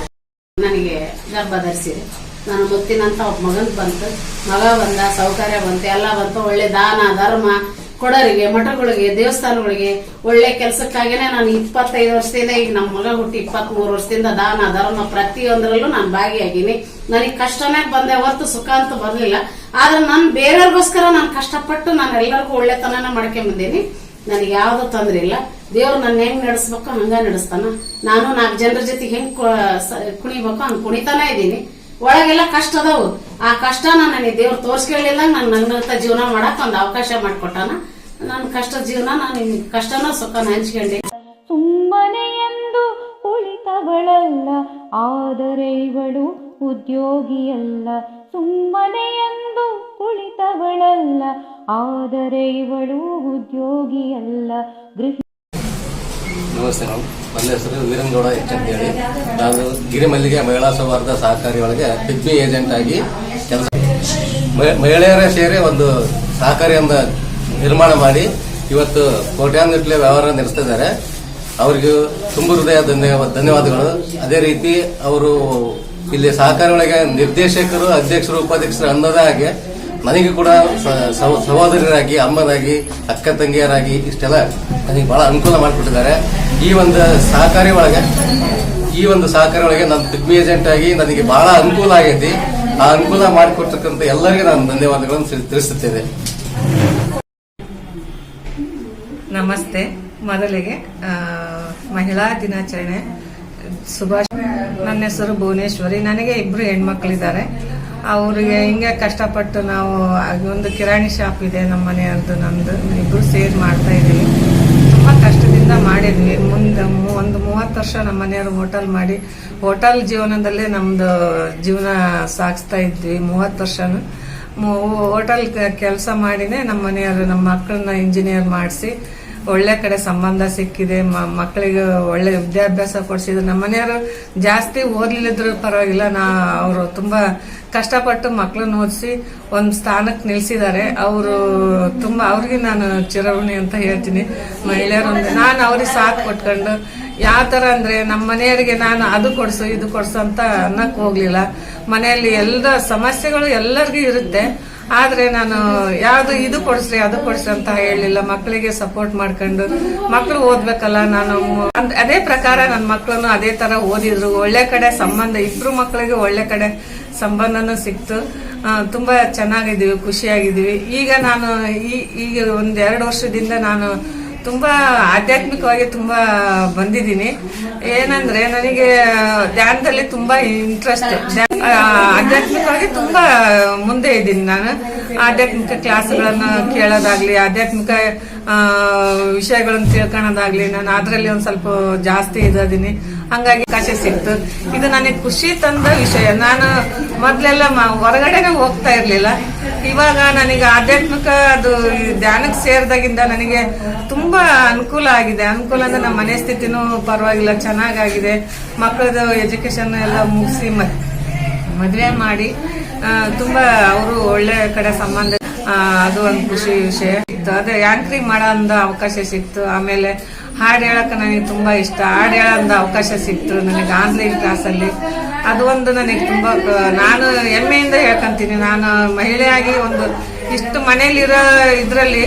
ನನಗೆ ಗರ್ಭ ಧರಿಸಿದೆ. ನಾನು ಗೊತ್ತಿನಂತ ಒಬ್ಬ ಮಗನ್ ಬಂತು. ಮಗ ಬಂದ, ಸೌಕರ್ಯ ಬಂತು, ಎಲ್ಲ ಬಂತು. ಒಳ್ಳೆ ದಾನ, ಧರ್ಮ ಕೊಡರಿಗೆ, ಮಠಗಳಿಗೆ, ದೇವಸ್ಥಾನಗಳಿಗೆ ಒಳ್ಳೆ ಕೆಲಸಕ್ಕಾಗೇನೆ ನಾನು ಇಪ್ಪತ್ತೈದು ವರ್ಷದಿಂದ ಈಗ ನಮ್ಮ ಮಗ ಹುಟ್ಟಿ ಇಪ್ಪತ್ತ್ ಮೂರು ವರ್ಷದಿಂದ ದಾನ, ಧರ್ಮ ಪ್ರತಿಯೊಂದರಲ್ಲೂ ನಾನು ಭಾಗಿಯಾಗಿನಿ. ನನಗೆ ಕಷ್ಟನೇ ಬಂದೆ, ಹೊರತು ಸುಖ ಅಂತ ಬರಲಿಲ್ಲ. ಆದ್ರೆ ನಾನು ಬೇರೆಯವ್ರಿಗೋಸ್ಕರ ನಾನು ಕಷ್ಟಪಟ್ಟು ನಾನು ಎಲ್ಲರಿಗೂ ಒಳ್ಳೆತನನ ಮಾಡ್ಕೊಂಡ್ಬಂದೀನಿ ನನಗೆ ಯಾವ್ದು ತೊಂದ್ರೆ ಇಲ್ಲ. ದೇವ್ರು ನನ್ನ ಹೆಂಗ್ ನಡೆಸ್ಬೇಕು ಹಂಗ ನಡೆಸ್ತಾನ. ನಾನು ನಾಲ್ಕು ಜನರ ಜೊತೆಗೆ ಹೆಂಗ್ ಕುಣಿಬೇಕು ಹಂಗ್ ಕುಣಿತಾನೆ ಇದ್ದೀನಿ. ಒಳಗೆಲ್ಲ ಕಷ್ಟ ಅದಾವು. ಆ ಕಷ್ಟನ ನನಗೆ ದೇವ್ರು ತೋರ್ಸ್ಕೊಳ್ಳಿಲ್ಲ ನಾನು ನನ್ನ ಜೀವನ ಮಾಡಕ್ ಒಂದು ಅವಕಾಶ ಮಾಡಿಕೊಟ್ಟಾನ. ನನ್ನ ಕಷ್ಟ ಜೀವನ ನಾನು ಕಷ್ಟನ ಸುಖನ ಹಂಚ್ಕೊಂಡೆ. ಸುಮ್ಮನೆ ಎಂದು ಕುಳಿತವಳಲ್ಲ ಆದರೆ ಇವಳು ಉದ್ಯೋಗಿಯಲ್ಲ. ಸುಮ್ಮನೆ ಎಂದು ಕುಳಿತವಳಲ್ಲ ಆದರೆ ಇವಳು ಉದ್ಯೋಗಿಯಲ್ಲ. ಗೃಹ ನಮಸ್ತೆ ನಾವು. ನನ್ನ ಹೆಸರು ವೀರಂಗೌಡ ಎಚ್ ಅಂತ ಹೇಳಿ. ನಾನು ಗಿರಿಮಲ್ಲಿಗೆ ಮಹಿಳಾ ಸೌಹಾರ್ದ ಸಹಕಾರಿ ಒಳಗೆ ಪಿಗ್ಮಿ ಏಜೆಂಟ್ ಆಗಿ ಕೆಲಸ ಮಹಿಳೆಯರೇ ಸೇರಿ ಒಂದು ಸಹಕಾರಿ ಸಹಕಾರಿಯಿಂದ ನಿರ್ಮಾಣ ಮಾಡಿ ಇವತ್ತು ಕೋಟ್ಯಾಂಗಟ್ಲೆ ವ್ಯವಹಾರ ನಡೆಸ್ತಾ ಇದ್ದಾರೆ ಅವರಿಗೂ ತುಂಬ ಹೃದಯ ಧನ್ಯವಾದ, ಧನ್ಯವಾದಗಳು. ಅದೇ ರೀತಿ ಅವರು ಇಲ್ಲಿ ಸಹಕಾರಿ ಒಳಗೆ ನಿರ್ದೇಶಕರು, ಅಧ್ಯಕ್ಷರು, ಉಪಾಧ್ಯಕ್ಷರು ಅನ್ನೋದೇ ಹಾಗೆ ನನಗೆ ಕೂಡ ಸಹೋದರರಾಗಿ ಅಮ್ಮನಾಗಿ, ಅಕ್ಕ ತಂಗಿಯರಾಗಿ ಇಷ್ಟೆಲ್ಲ ನನಗೆ ಬಹಳ ಅನುಕೂಲ ಮಾಡಿಕೊಟ್ಟಿದ್ದಾರೆ. ಈ ಒಂದು ಸಹಕಾರಿ ಒಳಗೆ, ಈ ಒಂದು ಸಹಕಾರಿ ಒಳಗೆ ನನ್ನ ಪಿಗ್ಮಿ ಏಜೆಂಟ್ ಆಗಿ ನನಗೆ ಬಹಳ ಅನುಕೂಲ ಆಗೈತಿ. ಆ ಅನುಕೂಲ ಮಾಡಿಕೊಟ್ಟಿರ್ತಕ್ಕಂಥ ಎಲ್ಲರಿಗೂ ನಾನು ಧನ್ಯವಾದಗಳನ್ನು ತಿಳ್- ತಿಳಿಸುತ್ತೇನೆ. ನಮಸ್ತೆ. ಮೊದಲಿಗೆ ಮಹಿಳಾ ದಿನಾಚರಣೆ. ಸುಭಾಷ್, ನನ್ನ ಹೆಸರು ಭುವನೇಶ್ವರಿ. ನನಗೆ ಇಬ್ಬರು ಹೆಣ್ಮಕ್ಳಿದ್ದಾರೆ. ಅವರಿಗೆ ಹಿಂಗೆ ಕಷ್ಟಪಟ್ಟು ನಾವು ಒಂದು ಕಿರಾಣಿ ಶಾಪ್ ಇದೆ ನಮ್ಮ ಮನೆಯವ್ರದ್ದು, ನಮ್ದು. ಇಬ್ರು ಸೇರ್ ಮಾಡ್ತಾ ಇದೀವಿ ತುಂಬಾ ಕಷ್ಟದಿಂದ ಮಾಡಿದ್ವಿ. ಮುಂದೆ ಒಂದು ಮೂವತ್ತು ವರ್ಷ ನಮ್ಮ ಮನೆಯವರು ಹೋಟೆಲ್ ಮಾಡಿ, ಹೋಟೆಲ್ ಜೀವನದಲ್ಲೇ ನಮ್ದು ಜೀವನ ಸಾಗಿಸ್ತಾ ಇದ್ವಿ ಮೂವತ್ತು ವರ್ಷನು. ಹೋಟೆಲ್ ಕೆಲಸ ಮಾಡಿನೇ ನಮ್ಮ ಮನೆಯವರು, ನಮ್ಮ ಮಕ್ಕಳನ್ನ ಇಂಜಿನಿಯರ್ ಮಾಡಿಸಿ ಒಳ್ಳೆ ಕಡೆ ಸಂಬಂಧ ಸಿಕ್ಕಿದೆ ಮಕ್ಕಳಿಗೆ ಒಳ್ಳೆ ವಿದ್ಯಾಭ್ಯಾಸ ಕೊಡಿಸಿದ್ರು. ನಮ್ಮ ಮನೆಯವರು ಜಾಸ್ತಿ ಓದ್ಲಿಲ್ಲದ್ರು ಪರವಾಗಿಲ್ಲ. ನಾ, ಅವರು ತುಂಬಾ ಕಷ್ಟಪಟ್ಟು ಮಕ್ಕಳನ್ನ ಓದಿಸಿ ಒಂದು ಸ್ಥಾನಕ್ಕೆ ನಿಲ್ಸಿದ್ದಾರೆ. ಅವರು ತುಂಬಾ, ಅವ್ರಿಗೆ ನಾನು ಚಿರವಣಿ ಅಂತ ಹೇಳ್ತೀನಿ. ಮಹಿಳೆಯರು ನಾನು ಅವ್ರಿಗೆ ಸಾಥ್ ಕೊಟ್ಕೊಂಡು, ಯಾವ ಥರ ಅಂದ್ರೆ ನಮ್ಮ ಮನೆಯವರಿಗೆ ನಾನು ಅದು ಕೊಡಿಸು, ಇದು ಕೊಡಿಸು ಅಂತ ಅನ್ನಕ್ ಹೋಗಲಿಲ್ಲ. ಮನೆಯಲ್ಲಿ ಎಲ್ಲ ಸಮಸ್ಯೆಗಳು ಎಲ್ಲರಿಗೂ ಇರುತ್ತೆ. ಆದ್ರೆ ನಾನು ಯಾವ್ದು ಇದು ಕೊಡಿಸ್ರಿ, ಅದು ಕೊಡಿಸ್ರಿ ಅಂತ ಹೇಳಿಲ್ಲ ಮಕ್ಕಳಿಗೆ ಸಪೋರ್ಟ್ ಮಾಡ್ಕೊಂಡು ಮಕ್ಕಳು ಓದ್ಬೇಕಲ್ಲ, ನಾನು ಅದೇ ಪ್ರಕಾರ ನನ್ನ ಮಕ್ಕಳನ್ನು ಅದೇ ತರ ಓದಿದ್ರು. ಒಳ್ಳೆ ಕಡೆ ಸಂಬಂಧ, ಇಬ್ರು ಮಕ್ಕಳಿಗೆ ಒಳ್ಳೆ ಕಡೆ ಸಂಬಂಧನೂ ಸಿಕ್ತು. ತುಂಬಾ ಚೆನ್ನಾಗಿದ್ದೀವಿ, ಖುಷಿಯಾಗಿದ್ದೀವಿ. ಈಗ ನಾನು ಈ, ಈಗ ಒಂದೆರಡು ವರ್ಷದಿಂದ ನಾನು ತುಂಬಾ ಆಧ್ಯಾತ್ಮಿಕವಾಗಿ ತುಂಬಾ ಬಂದಿದ್ದೀನಿ. ಏನಂದ್ರೆ ನನಗೆ, ಧ್ಯಾನದಲ್ಲಿ ತುಂಬಾ ಇಂಟ್ರೆಸ್ಟ್ ಆಧ್ಯಾತ್ಮಿಕವಾಗಿ ತುಂಬಾ ಮುಂದೆ ಇದ್ದೀನಿ ನಾನು. ಆಧ್ಯಾತ್ಮಿಕ ಕ್ಲಾಸ್ಗಳನ್ನ ಕೇಳೋದಾಗ್ಲಿ, ಆಧ್ಯಾತ್ಮಿಕ ವಿಷಯಗಳನ್ನು ತಿಳ್ಕೊಳೋದಾಗ್ಲಿ, ನಾನು ಅದರಲ್ಲಿ ಒಂದು ಸ್ವಲ್ಪ ಜಾಸ್ತಿ ಇದ್ದೀನಿ. ಹಂಗಾಗಿ ಅವಕಾಶ ಸಿಕ್ತು. ಇದು ನನಗೆ ಖುಷಿ ತಂದ ವಿಷಯ. ನಾನು ಮೊದಲೆಲ್ಲ ಹೊರಗಡೆನೆ ಹೋಗ್ತಾ ಇರಲಿಲ್ಲ. ಇವಾಗ ನನಗೆ ಆಧ್ಯಾತ್ಮಿಕ ಅದು ಧ್ಯಾನಕ್ಕೆ ಸೇರಿದಾಗಿಂದ ನನಗೆ ತುಂಬ ಅನುಕೂಲ ಆಗಿದೆ. ಅನುಕೂಲ ಅಂದ್ರೆ ನಮ್ಮ ಮನೆ ಸ್ಥಿತಿನೂ ಪರವಾಗಿಲ್ಲ, ಚೆನ್ನಾಗಾಗಿದೆ. ಮಕ್ಕಳದು ಎಜುಕೇಶನ್ ಎಲ್ಲ ಮುಗಿಸಿ ಮದುವೆ ಮಾಡಿ ತುಂಬಾ ಅವರು ಒಳ್ಳೆ ಕಡೆ ಸಂಬಂಧ ಅದು ಒಂದು ಖುಷಿ ವಿಷಯ ಇತ್ತು ಅದೇ ಯಾಂಕ್ರಿಂಗ್ ಮಾಡೋ ಅವಕಾಶ ಸಿಕ್ತು. ಆಮೇಲೆ ಹಾಡು ಹೇಳಕ್ಕೆ ನನಗೆ ತುಂಬಾ ಇಷ್ಟ. ಹಾಡು ಹೇಳೋ ಅವಕಾಶ ಸಿಕ್ತು ನನಗೆ ಆನ್ಲೈನ್ ಕ್ಲಾಸಲ್ಲಿ ಅದು ಒಂದು ನನಗೆ ತುಂಬಾ, ನಾನು ಹೆಮ್ಮೆಯಿಂದ ಹೇಳ್ಕೊಂತೀನಿ. ನಾನು ಮಹಿಳೆಯಾಗಿ ಒಂದು ಇಷ್ಟು ಮನೇಲಿರೋ ಇದರಲ್ಲಿ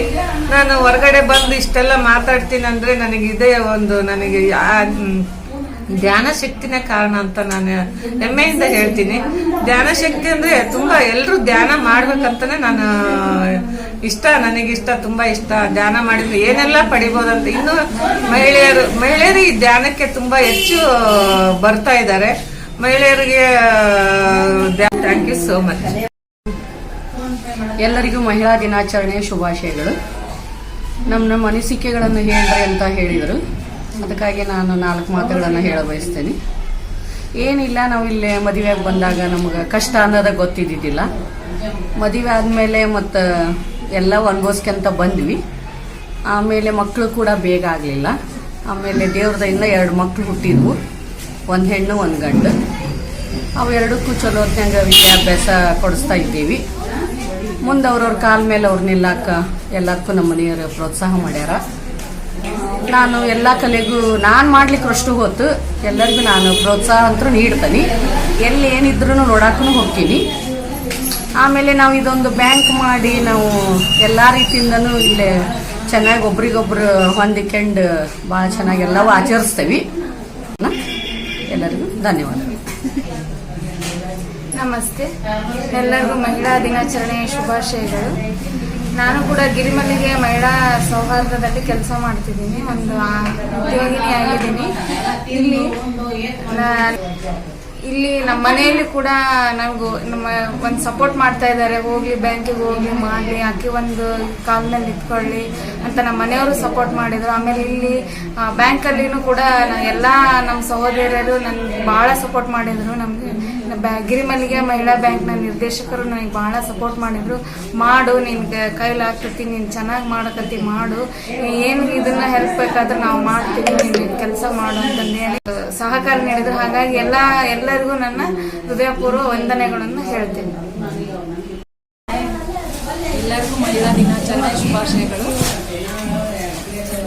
ನಾನು ಹೊರಗಡೆ ಬಂದು ಇಷ್ಟೆಲ್ಲ ಮಾತಾಡ್ತೀನಿ ಅಂದ್ರೆ ನನಗೆ ಇದೇ ಒಂದು ನನಗೆ ಧ್ಯಾನ ಶಕ್ತಿನೇ ಕಾರಣ ಅಂತ ನಾನು ಹೆಮ್ಮೆಯಿಂದ ಹೇಳ್ತೀನಿ. ಧ್ಯಾನ ಶಕ್ತಿ ಅಂದ್ರೆ ತುಂಬಾ ಎಲ್ಲರೂ ಧ್ಯಾನ ಮಾಡ್ಬೇಕಂತಾನೆ ನಾನು, ಇಷ್ಟ, ನನಗೆ ಇಷ್ಟ, ತುಂಬಾ ಇಷ್ಟ. ಧ್ಯಾನ ಮಾಡಿದ್ರೆ ಏನೆಲ್ಲ ಪಡಿಬೋದಂತ ಇನ್ನು ಮಹಿಳೆಯರು ಮಹಿಳೆಯರು ಈ ಧ್ಯಾನಕ್ಕೆ ತುಂಬಾ ಹೆಚ್ಚು ಬರ್ತಾ ಇದ್ದಾರೆ. ಮಹಿಳೆಯರಿಗೆ ಥ್ಯಾಂಕ್ ಯು ಸೋ ಮಚ್ ಎಲ್ಲರಿಗೂ ಮಹಿಳಾ ದಿನಾಚರಣೆಯ ಶುಭಾಶಯಗಳು. ನಮ್ಮ ನಮ್ಮ ಅನಿಸಿಕೆಗಳನ್ನು ಹೇಳ್ರಿ ಅಂತ ಹೇಳಿದರು. ಅದಕ್ಕಾಗಿ ನಾನು ನಾಲ್ಕು ಮಾತುಗಳನ್ನು ಹೇಳ ಬಯಸ್ತೇನೆ. ಏನಿಲ್ಲ, ನಾವು ಇಲ್ಲಿ ಮದುವೆಗೆ ಬಂದಾಗ ನಮಗೆ ಕಷ್ಟ ಅನ್ನೋದ ಗೊತ್ತಿದ್ದಿದ್ದಿಲ್ಲ. ಮದುವೆ ಆದಮೇಲೆ ಮತ್ತು ಎಲ್ಲ ಅನುಭವಿಸ್ಕೊಂತ ಬಂದ್ವಿ. ಆಮೇಲೆ ಮಕ್ಕಳು ಕೂಡ ಬೇಗ ಆಗಲಿಲ್ಲ. ಆಮೇಲೆ ದೇವ್ರದಿಂದ ಎರಡು ಮಕ್ಕಳು ಹುಟ್ಟಿದ್ವು. ಒಂದು ಹೆಣ್ಣು, ಒಂದು ಗಂಡು. ಅವೆರಡಕ್ಕೂ ಚಲೋ ಹೊತ್ನಾಗ ವಿದ್ಯಾಭ್ಯಾಸ ಕೊಡಿಸ್ತಾ ಇದ್ದೀವಿ. ಮುಂದೆ ಅವ್ರವ್ರ ಕಾಲ ಮೇಲೆ ಅವ್ರು ನಿಲ್ಲಕ್ಕ ಎಲ್ಲದಕ್ಕೂ ನಮ್ಮ ಮನೆಯವರು ಪ್ರೋತ್ಸಾಹ ಮಾಡ್ಯಾರ. ನಾನು ಎಲ್ಲ ಕಲೆಗೂ, ನಾನು ಮಾಡ್ಲಿಕ್ಕೆ ಅಷ್ಟು ಹೊತ್ತು ಎಲ್ಲರಿಗೂ ನಾನು ಪ್ರೋತ್ಸಾಹ ಅಂತೂ ನೀಡ್ತೀನಿ. ಎಲ್ಲಿ ಏನಿದ್ರು ನೋಡಕ್ಕೂ ಹೋಗ್ತೀನಿ. ಆಮೇಲೆ ನಾವು ಇದೊಂದು ಬ್ಯಾಂಕ್ ಮಾಡಿ ನಾವು ಎಲ್ಲ ರೀತಿಯಿಂದನೂ ಇಲ್ಲೇ ಚೆನ್ನಾಗಿ ಒಬ್ರಿಗೊಬ್ರು ಹೊಂದಿಕೊಂಡು ಭಾಳ ಚೆನ್ನಾಗಿ ಎಲ್ಲವೂ ಆಚರಿಸ್ತೇವೆ. ಎಲ್ಲರಿಗೂ ಧನ್ಯವಾದಗಳು ನಮಸ್ತೆ. ಎಲ್ಲರಿಗೂ ಮಹಿಳಾ ದಿನಾಚರಣೆಯ ಶುಭಾಶಯಗಳು. ನಾನು ಕೂಡ ಗಿರಿಮಲ್ಲಿಗೆ ಮಹಿಳಾ ಸೌಹಾರ್ದದಲ್ಲಿ ಕೆಲಸ ಮಾಡ್ತಿದ್ದೀನಿ. ಒಂದು ಉದ್ಯೋಗಿನಿ ಆಗಿದ್ದೀನಿ. ಇಲ್ಲಿ ಇಲ್ಲಿ ನಮ್ಮ ಮನೆಯಲ್ಲಿ ಕೂಡ ನನಗೂ, ನಮ್ಮ, ಒಂದು ಸಪೋರ್ಟ್ ಮಾಡ್ತಾ ಇದ್ದಾರೆ. ಹೋಗ್ಲಿ ಬ್ಯಾಂಕಿಗೆ ಹೋಗಿ ಮಾಡಲಿ, ಅಕ್ಕಿ ಒಂದು ಕಾಲ್ನಲ್ಲಿ ಇಟ್ಕೊಳ್ಳಿ ಅಂತ ನಮ್ಮ ಮನೆಯವರು ಸಪೋರ್ಟ್ ಮಾಡಿದರು. ಆಮೇಲೆ ಇಲ್ಲಿ ಬ್ಯಾಂಕಲ್ಲಿನೂ ಕೂಡ ಎಲ್ಲ ನಮ್ಮ ಸಹೋದರಿಯರು ನನಗೆ ಭಾಳ ಸಪೋರ್ಟ್ ಮಾಡಿದರು ನಮಗೆ. ಗಿರಿಮಲ್ಲಿಗೆ ಮಹಿಳಾ ಬ್ಯಾಂಕ್ನ ನಿರ್ದೇಶಕರು ನನಗೆ ಭಾಳ ಸಪೋರ್ಟ್ ಮಾಡಿದ್ರು. ಮಾಡು ನಿನ್ಗೆ ಕೈಲಾಗ್ತತಿ ನೀನು ಚೆನ್ನಾಗಿ ಮಾಡಕತ್ತಿ, ಮಾಡು. ಏನು ಇದನ್ನ ಹೆಲ್ಪ್ ಬೇಕಾದ್ರೆ ನಾವು ಮಾಡ್ತೀವಿ, ನೀನು ಕೆಲಸ ಮಾಡು ಅಂತಂದು ಹೇಳಿ ಸಹಕಾರ ನೀಡಿದ್ರು. ಹಾಗಾಗಿ ಎಲ್ಲ, ಎಲ್ಲರಿಗೂ ನನ್ನ ಹೃದಯಪೂರ್ವ ವಂದನೆಗಳನ್ನು ಹೇಳ್ತೀನಿ. ಎಲ್ಲರಿಗೂ ಮಹಿಳಾ ದಿನಾಚರಣೆ ಶುಭಾಶಯಗಳು.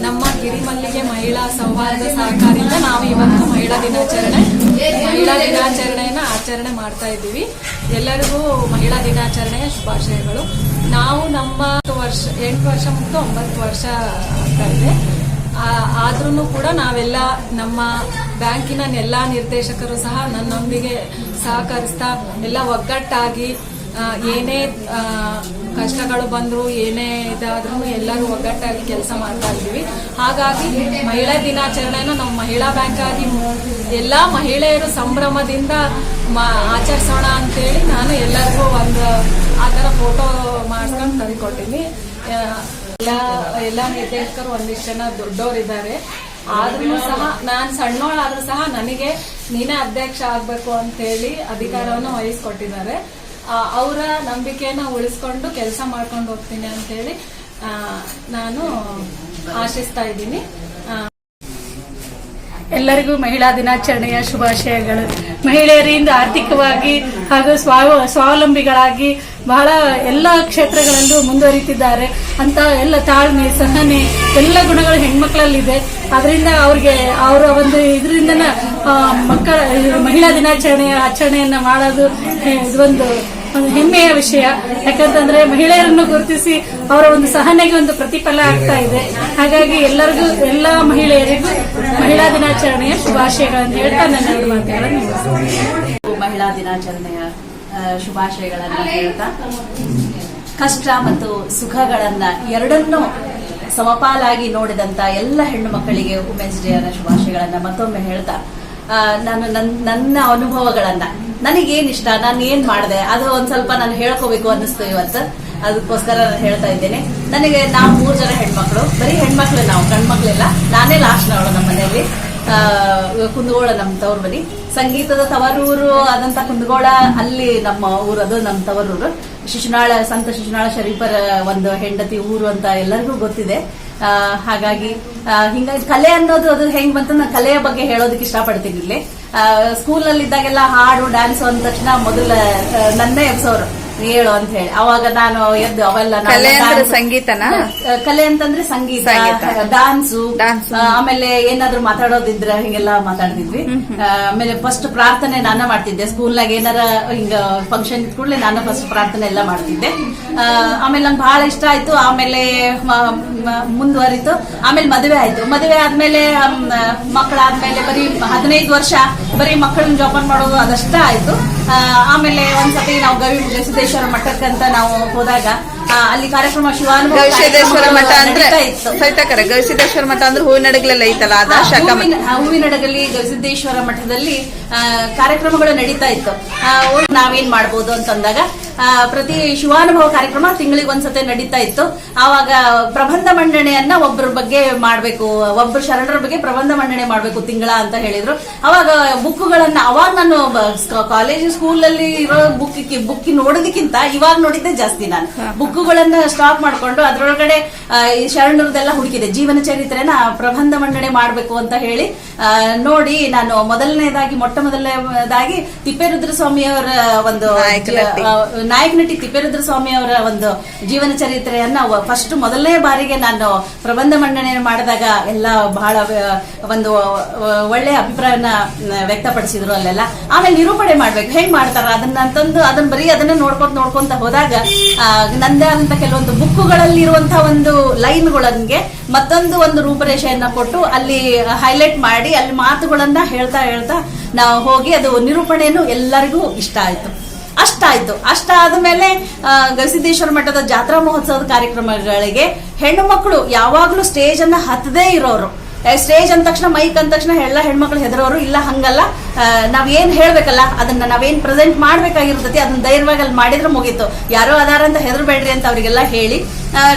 ನಮ್ಮ ಗಿರಿಮಲ್ಲಿಗೆ ಮಹಿಳಾ ಸೌಹಾರ್ದ ಸಹಕಾರದಿಂದ ನಾವು ಇವತ್ತು ಮಹಿಳಾ ದಿನಾಚರಣೆ ಮಹಿಳಾ ದಿನಾಚರಣೆಯನ್ನ ಆಚರಣೆ ಮಾಡ್ತಾ ಇದ್ದೀವಿ. ಎಲ್ಲರಿಗೂ ಮಹಿಳಾ ದಿನಾಚರಣೆಯ ಶುಭಾಶಯಗಳು. ನಾವು ನಮ್ಮ ವರ್ಷ, ಎಂಟು ವರ್ಷ ಮುಗಿದು ಒಂಬತ್ತು ವರ್ಷ ಆಗ್ತಾ ಇದೆ. ಆದ್ರೂ ಕೂಡ ನಾವೆಲ್ಲ ನಮ್ಮ ಬ್ಯಾಂಕಿನ ಎಲ್ಲಾ ನಿರ್ದೇಶಕರು ಸಹ ನನ್ನೊಂದಿಗೆ ಸಹಕರಿಸ್ತಾ, ಎಲ್ಲ ಒಗ್ಗಟ್ಟಾಗಿ ಏನೇ ಕಷ್ಟಗಳು ಬಂದ್ರು, ಏನೇ ಇದಾದ್ರೂ ಎಲ್ಲರೂ ಒಗ್ಗಟ್ಟಾಗಿ ಕೆಲಸ ಮಾಡ್ತಾ ಇದ್ದೀವಿ. ಹಾಗಾಗಿ ಮಹಿಳಾ ದಿನಾಚರಣೆನ ನಾವು ಮಹಿಳಾ ಬ್ಯಾಂಕ್ ಆಗಿ ಎಲ್ಲ ಮಹಿಳೆಯರು ಸಂಭ್ರಮದಿಂದ ಆಚರಿಸೋಣ ಅಂತೇಳಿ ನಾನು ಎಲ್ಲರಿಗೂ ಒಂದು, ಆ ಥರ ಫೋಟೋ ಮಾಡ್ಕೊಂಡು ತಂದ್ಕೊಟ್ಟಿನಿ ಎಲ್ಲ ಎಲ್ಲ ನಿರ್ದೇಶಕರು ಒಂದಿಷ್ಟು ಜನ ದೊಡ್ಡವರಿದ್ದಾರೆ. ಆದ್ರೂ ಸಹ ನಾನು ಸಣ್ಣೋಳಾದ್ರೂ ಸಹ ನನಗೆ ನೀನೇ ಅಧ್ಯಕ್ಷ ಆಗ್ಬೇಕು ಅಂತ ಹೇಳಿ ಅಧಿಕಾರವನ್ನು ವಹಿಸ್ಕೊಟ್ಟಿದ್ದಾರೆ. ಅವರ ನಂಬಿಕೆಯನ್ನ ಉಳಿಸ್ಕೊಂಡು ಕೆಲಸ ಮಾಡ್ಕೊಂಡು ಹೋಗ್ತೀನಿ ಅಂತ ಹೇಳಿ ನಾನು ಆಶಿಸ್ತಾ ಇದ್ದೀನಿ. ಎಲ್ಲರಿಗೂ ಮಹಿಳಾ ದಿನಾಚರಣೆಯ ಶುಭಾಶಯಗಳು. ಮಹಿಳೆಯರಿಂದ ಆರ್ಥಿಕವಾಗಿ ಹಾಗೂ ಸ್ವಾವ ಸ್ವಾವಲಂಬಿಗಳಾಗಿ ಬಹಳ ಎಲ್ಲ ಕ್ಷೇತ್ರಗಳಲ್ಲೂ ಮುಂದುವರಿತಿದ್ದಾರೆ. ಅಂತ ಎಲ್ಲ ತಾಳ್ಮೆ, ಸಹನೆ, ಎಲ್ಲ ಗುಣಗಳು ಹೆಣ್ಮಕ್ಳಲ್ಲಿದೆ. ಅದರಿಂದ ಅವ್ರಿಗೆ ಅವರ ಒಂದು ಇದರಿಂದ ಮಕ್ಕಳ, ಮಹಿಳಾ ದಿನಾಚರಣೆಯ ಆಚರಣೆಯನ್ನ ಮಾಡೋದು ಇದೊಂದು ಒಂದು ಹೆಮ್ಮೆಯ ವಿಷಯ. ಯಾಕಂತಂದ್ರೆ ಮಹಿಳೆಯರನ್ನು ಗುರುತಿಸಿ ಅವರ ಒಂದು ಸಹನೆಗೆ ಒಂದು ಪ್ರತಿಫಲ ಆಗ್ತಾ ಇದೆ. ಹಾಗಾಗಿ ಎಲ್ಲರಿಗೂ, ಎಲ್ಲಾ ಮಹಿಳೆಯರಿಗೂ ಮಹಿಳಾ ದಿನಾಚರಣೆಯ ಶುಭಾಶಯಗಳನ್ನು ಹೇಳ್ತಾ ನನ್ನ ಎರಡು ಮಾತುಗಳನ್ನು ಮಹಿಳಾ ದಿನಾಚರಣೆಯ ಶುಭಾಶಯಗಳನ್ನು ಹೇಳ್ತಾ, ಕಷ್ಟ ಮತ್ತು ಸುಖಗಳನ್ನ ಎರಡನ್ನೂ ಸಮಪಾಲಾಗಿ ನೋಡಿದಂತ ಎಲ್ಲ ಹೆಣ್ಣು ಮಕ್ಕಳಿಗೆ ವುಮೆನ್ಸ್ ಡೇ ಅನ್ನ ಶುಭಾಶಯಗಳನ್ನ ಮತ್ತೊಮ್ಮೆ ಹೇಳ್ತಾ ನಾನು ನನ್ನ ನನ್ನ ಅನುಭವಗಳನ್ನ. ನನಗೇನು ಇಷ್ಟ ನಾನು ಏನ್ ಮಾಡಿದೆ, ಅದು ಒಂದ್ ಸ್ವಲ್ಪ ನಾನು ಹೇಳ್ಕೋಬೇಕು ಅನ್ನಿಸ್ತು ಇವತ್ತು. ಅದಕ್ಕೋಸ್ಕರ ನಾನು ಹೇಳ್ತಾ ಇದ್ದೇನೆ. ನನಗೆ ನಾವು ಮೂರು ಜನ ಹೆಣ್ಮಕ್ಳು. ಬರೀ ಹೆಣ್ಮಕ್ಳು ನಾವು, ಗಂಡ್ಮಕ್ಳಿಲ್ಲ. ನಾನೇ ಲಾಸ್ಟ್ ನೋಡೋಣ ನಮ್ಮ ಮನೆಯಲ್ಲಿ ಕುಂದಗೋಳ ನಮ್ಮ ತವರು ಮನಿ ಸಂಗೀತದ ತವರೂರು ಆದಂತ ಕುಂದಗೋಳ, ಅಲ್ಲಿ ನಮ್ಮ ಊರು ಅದು ನಮ್ಮ ತವರೂರು. ಶಿಶುನಾಳ, ಸಂತ ಶಿಶುನಾಳ ಶರೀಫರ ಒಂದು ಹೆಂಡತಿ ಊರು ಅಂತ ಎಲ್ಲರಿಗೂ ಗೊತ್ತಿದೆ. ಹಾಗಾಗಿ ಹಿಂಗ ಕಲೆ ಅನ್ನೋದು ಅದು ಹೆಂಗ್ ಬಂತ ನಾನು ಕಲೆಯ ಬಗ್ಗೆ ಹೇಳೋದಕ್ಕೆ ಇಷ್ಟಪಡ್ತೀನಿ ಇಲ್ಲಿ. ಸ್ಕೂಲ್ನಲ್ಲಿ ಇದ್ದಾಗೆಲ್ಲ ಹಾಡು ಡ್ಯಾನ್ಸ್ ಅಂದ ತಕ್ಷಣ ಮೊದಲ ನನ್ನೇ ಎಬ್ಸೋರು. ಹೇಳು ಅಂತ ಹೇಳಿ. ಅವಾಗ ನಾನು ಎದ್ದು ಅವೆಲ್ಲ ನಾನು ಕಲೆ ಅಂದ್ರೆ dance- ಸಂಗೀತನಾ? ಕಲೆ ಅಂತಂದ್ರೆ ಸಂಗೀತ. ಸಂಗೀತ. Dance Dance. ಆಮೇಲೆ ಏನಾದ್ರು ಮಾತಾಡೋದಿದ್ರೆ ಹಿಂಗೆಲ್ಲ ಮಾತಾಡ್ತಿದ್ವಿ. ಆ, ಆಮೇಲೆ ಫಸ್ಟ್ ಪ್ರಾರ್ಥನೆ ನಾನ ಮಾಡ್ತಿದ್ದೆ. ಸ್ಕೂಲ್ನಾಗ ಏನಾರ ಹಿಂಗ ಫಂಕ್ಷನ್ ಇದ್ ಕೂಡಲೇ ನಾನು ಫಸ್ಟ್ ಪ್ರಾರ್ಥನೆ ಎಲ್ಲ ಮಾಡ್ತಿದ್ದೆ. ಆ, ಆಮೇಲೆ ನಂಗೆ ಬಹಳ ಇಷ್ಟ ಆಯ್ತು. ಆಮೇಲೆ ಮ- ಮ- ಮುಂದುವರಿತು. ಆಮೇಲೆ ಮದುವೆ ಆಯ್ತು. ಮದುವೆ ಆದ್ಮೇಲೆ ಅಮ್, ಮಕ್ಕಳಾದ್ಮೇಲೆ ಬರೀ ಹದಿನೈದು ವರ್ಷ ಬರೀ ಮಕ್ಕಳನ್ನ ಜೋಪಾನ ಮಾಡೋದು ಅದಷ್ಟ ಆಯ್ತು. ಆ, ಆಮೇಲೆ ಒಂದ್ಸತಿ ನಾವು ಗವಿ ಗವಿಸಿದ್ದೇಶ್ವರ ಮಠಕ್ಕಂತ ನಾವು ಹೋದಾಗ ಅಲ್ಲಿ ಕಾರ್ಯಕ್ರಮ ಶಿವಾನುಭವ ಗವಿಸಿದ್ದೇಶ್ವರ ಮಠ ಅಂದ್ರೆ ಇತ್ತು. ಸಹಿತಕರ ಗವಿಸಿದ್ದೇಶ್ವರ ಮಠ ಅಂದ್ರೆ ಹೂವಿನಡಗಲೆಲ್ಲ ಐತಲ್ಲ ಅದ ಹೂವಿನ- ಹೂವಿನಡಗಲಿ ಗವಿಸಿದ್ದೇಶ್ವರ ಮಠದಲ್ಲಿ ಕಾರ್ಯಕ್ರಮಗಳು ನಡೀತಾ ಇತ್ತು. ನಾವೇನ್ ಮಾಡ್ಬೋದು ಅಂತಂದಾಗ ಪ್ರತಿ ಶಿವಾನುಭವ ಕಾರ್ಯಕ್ರಮ ತಿಂಗಳಿಗೆ ಒಂದ್ಸತಿ ನಡೀತಾ ಇತ್ತು. ಆವಾಗ ಪ್ರಬಂಧ ಮಂಡನೆಯನ್ನ ಒಬ್ಬರ ಬಗ್ಗೆ ಮಾಡ್ಬೇಕು ಒಬ್ಬರು ಶರಣರ ಬಗ್ಗೆ ಪ್ರಬಂಧ ಮಂಡನೆ ಮಾಡ್ಬೇಕು ತಿಂಗಳ ಅಂತ ಹೇಳಿದ್ರು. ಅವಾಗ ಬುಕ್ಗಳನ್ನ ಅವಾಗ ನಾನು ಕಾಲೇಜ್ ಸ್ಕೂಲ್ ಅಲ್ಲಿ ಇರೋ ಬುಕ್ ಬುಕ್ ನೋಡೋದಕ್ಕಿಂತ ಇವಾಗ ನೋಡಿದ್ದೆ ಜಾಸ್ತಿ ನಾನು. ಬುಕ್ಗಳನ್ನ ಸ್ಟಾಕ್ ಮಾಡ್ಕೊಂಡು ಅದರೊಳಗಡೆ ಈ ಶರಣರದೆಲ್ಲ ಹುಡುಕಿದೆ. ಜೀವನ ಚರಿತ್ರೆನ ಪ್ರಬಂಧ ಮಂಡನೆ ಮಾಡಬೇಕು ಅಂತ ಹೇಳಿ ನೋಡಿ ನಾನು ಮೊದಲನೇದಾಗಿ ಮೊಟ್ಟ ಮೊದಲನೇದಾಗಿ ತಿಪ್ಪೇರುದ್ರ ಸ್ವಾಮಿಯವರ ಒಂದು ನಾಯಕ ನಟಿ. ಆ, ತಿಪ್ಪೇರುದ್ರ ಸ್ವಾಮಿ ಅವರ ಒಂದು ಜೀವನ ಚರಿತ್ರೆಯನ್ನ ಫಸ್ಟ್ ಮೊದಲನೇ ಬಾರಿಗೆ ನಾನು ಪ್ರಬಂಧ ಮಂಡನೆ ಮಾಡಿದಾಗ ಎಲ್ಲ ಬಹಳ ಒಂದು ಒಳ್ಳೆ ಒಳ್ಳೆಯ ಅಭಿಪ್ರಾಯನ ವ್ಯಕ್ತಪಡಿಸಿದ್ರು ಅಲ್ಲೆಲ್ಲ. ಆಮೇಲೆ ನಿರೂಪಣೆ ಮಾಡ್ಬೇಕು. ಹೆಂಗ್ ಮಾಡ್ತಾರ? ಅದನ್ನ ಅಂತಂದು ಅದನ್ನ ಬರೀ ಅದನ್ನ ನೋಡ್ಕೊಂತ ನೋಡ್ಕೊಂತ ಹೋದಾಗ ಆ, ನಂದೇ ಆದಂತ ಕೆಲವೊಂದು ಬುಕ್ಕುಗಳಲ್ಲಿ ಇರುವಂತಹ ಒಂದು ಲೈನ್ಗಳನ್ಗೆ ಮತ್ತೊಂದು ಒಂದು ರೂಪರೇಷೆಯನ್ನ ಕೊಟ್ಟು ಅಲ್ಲಿ ಹೈಲೈಟ್ ಮಾಡಿ, ಅಲ್ಲಿ ಮಾತುಗಳನ್ನ ಹೇಳ್ತಾ ಹೇಳ್ತಾ ನಾವು ಹೋಗಿ ಅದು ನಿರೂಪಣೆಯನ್ನು ಎಲ್ಲರಿಗೂ ಇಷ್ಟ ಆಯ್ತು. ಅಷ್ಟಾಯ್ತು. ಅಷ್ಟಾದ ಮೇಲೆ ಗವಿಸಿದ್ದೇಶ್ವರ ಮಠದ ಜಾತ್ರಾ ಮಹೋತ್ಸವದ ಕಾರ್ಯಕ್ರಮಗಳಿಗೆ ಹೆಣ್ಣು ಮಕ್ಕಳು ಯಾವಾಗ್ಲೂ ಸ್ಟೇಜ್ ಅನ್ನ ಹತ್ತದೇ ಇರೋರು. ಸ್ಟೇಜ್ ಅಂದ ತಕ್ಷಣ ಮೈಕ್ ಅಂದ ತಕ್ಷಣ ಎಲ್ಲ ಹೆಣ್ಮಕ್ಳು ಹೆದರೋರು, ಇಲ್ಲ, ಹಂಗಲ್ಲ. ಏನ್ ಹೇಳ್ಬೇಕಲ್ಲ, ಅದನ್ನ ನಾವೇನ್ ಪ್ರೆಸೆಂಟ್ ಮಾಡ್ಬೇಕಾಗಿರ್ತೈತಿ, ಅದನ್ನ ಧೈರ್ಯವಾಗಿ ಅಲ್ಲಿ ಮಾಡಿದ್ರೆ ಮುಗೀತು. ಯಾರೋ ಅದಾರ ಅಂತ ಹೆದರ್ಬೇಡ್ರಿ ಅಂತ ಅವರಿಗೆಲ್ಲ ಹೇಳಿ.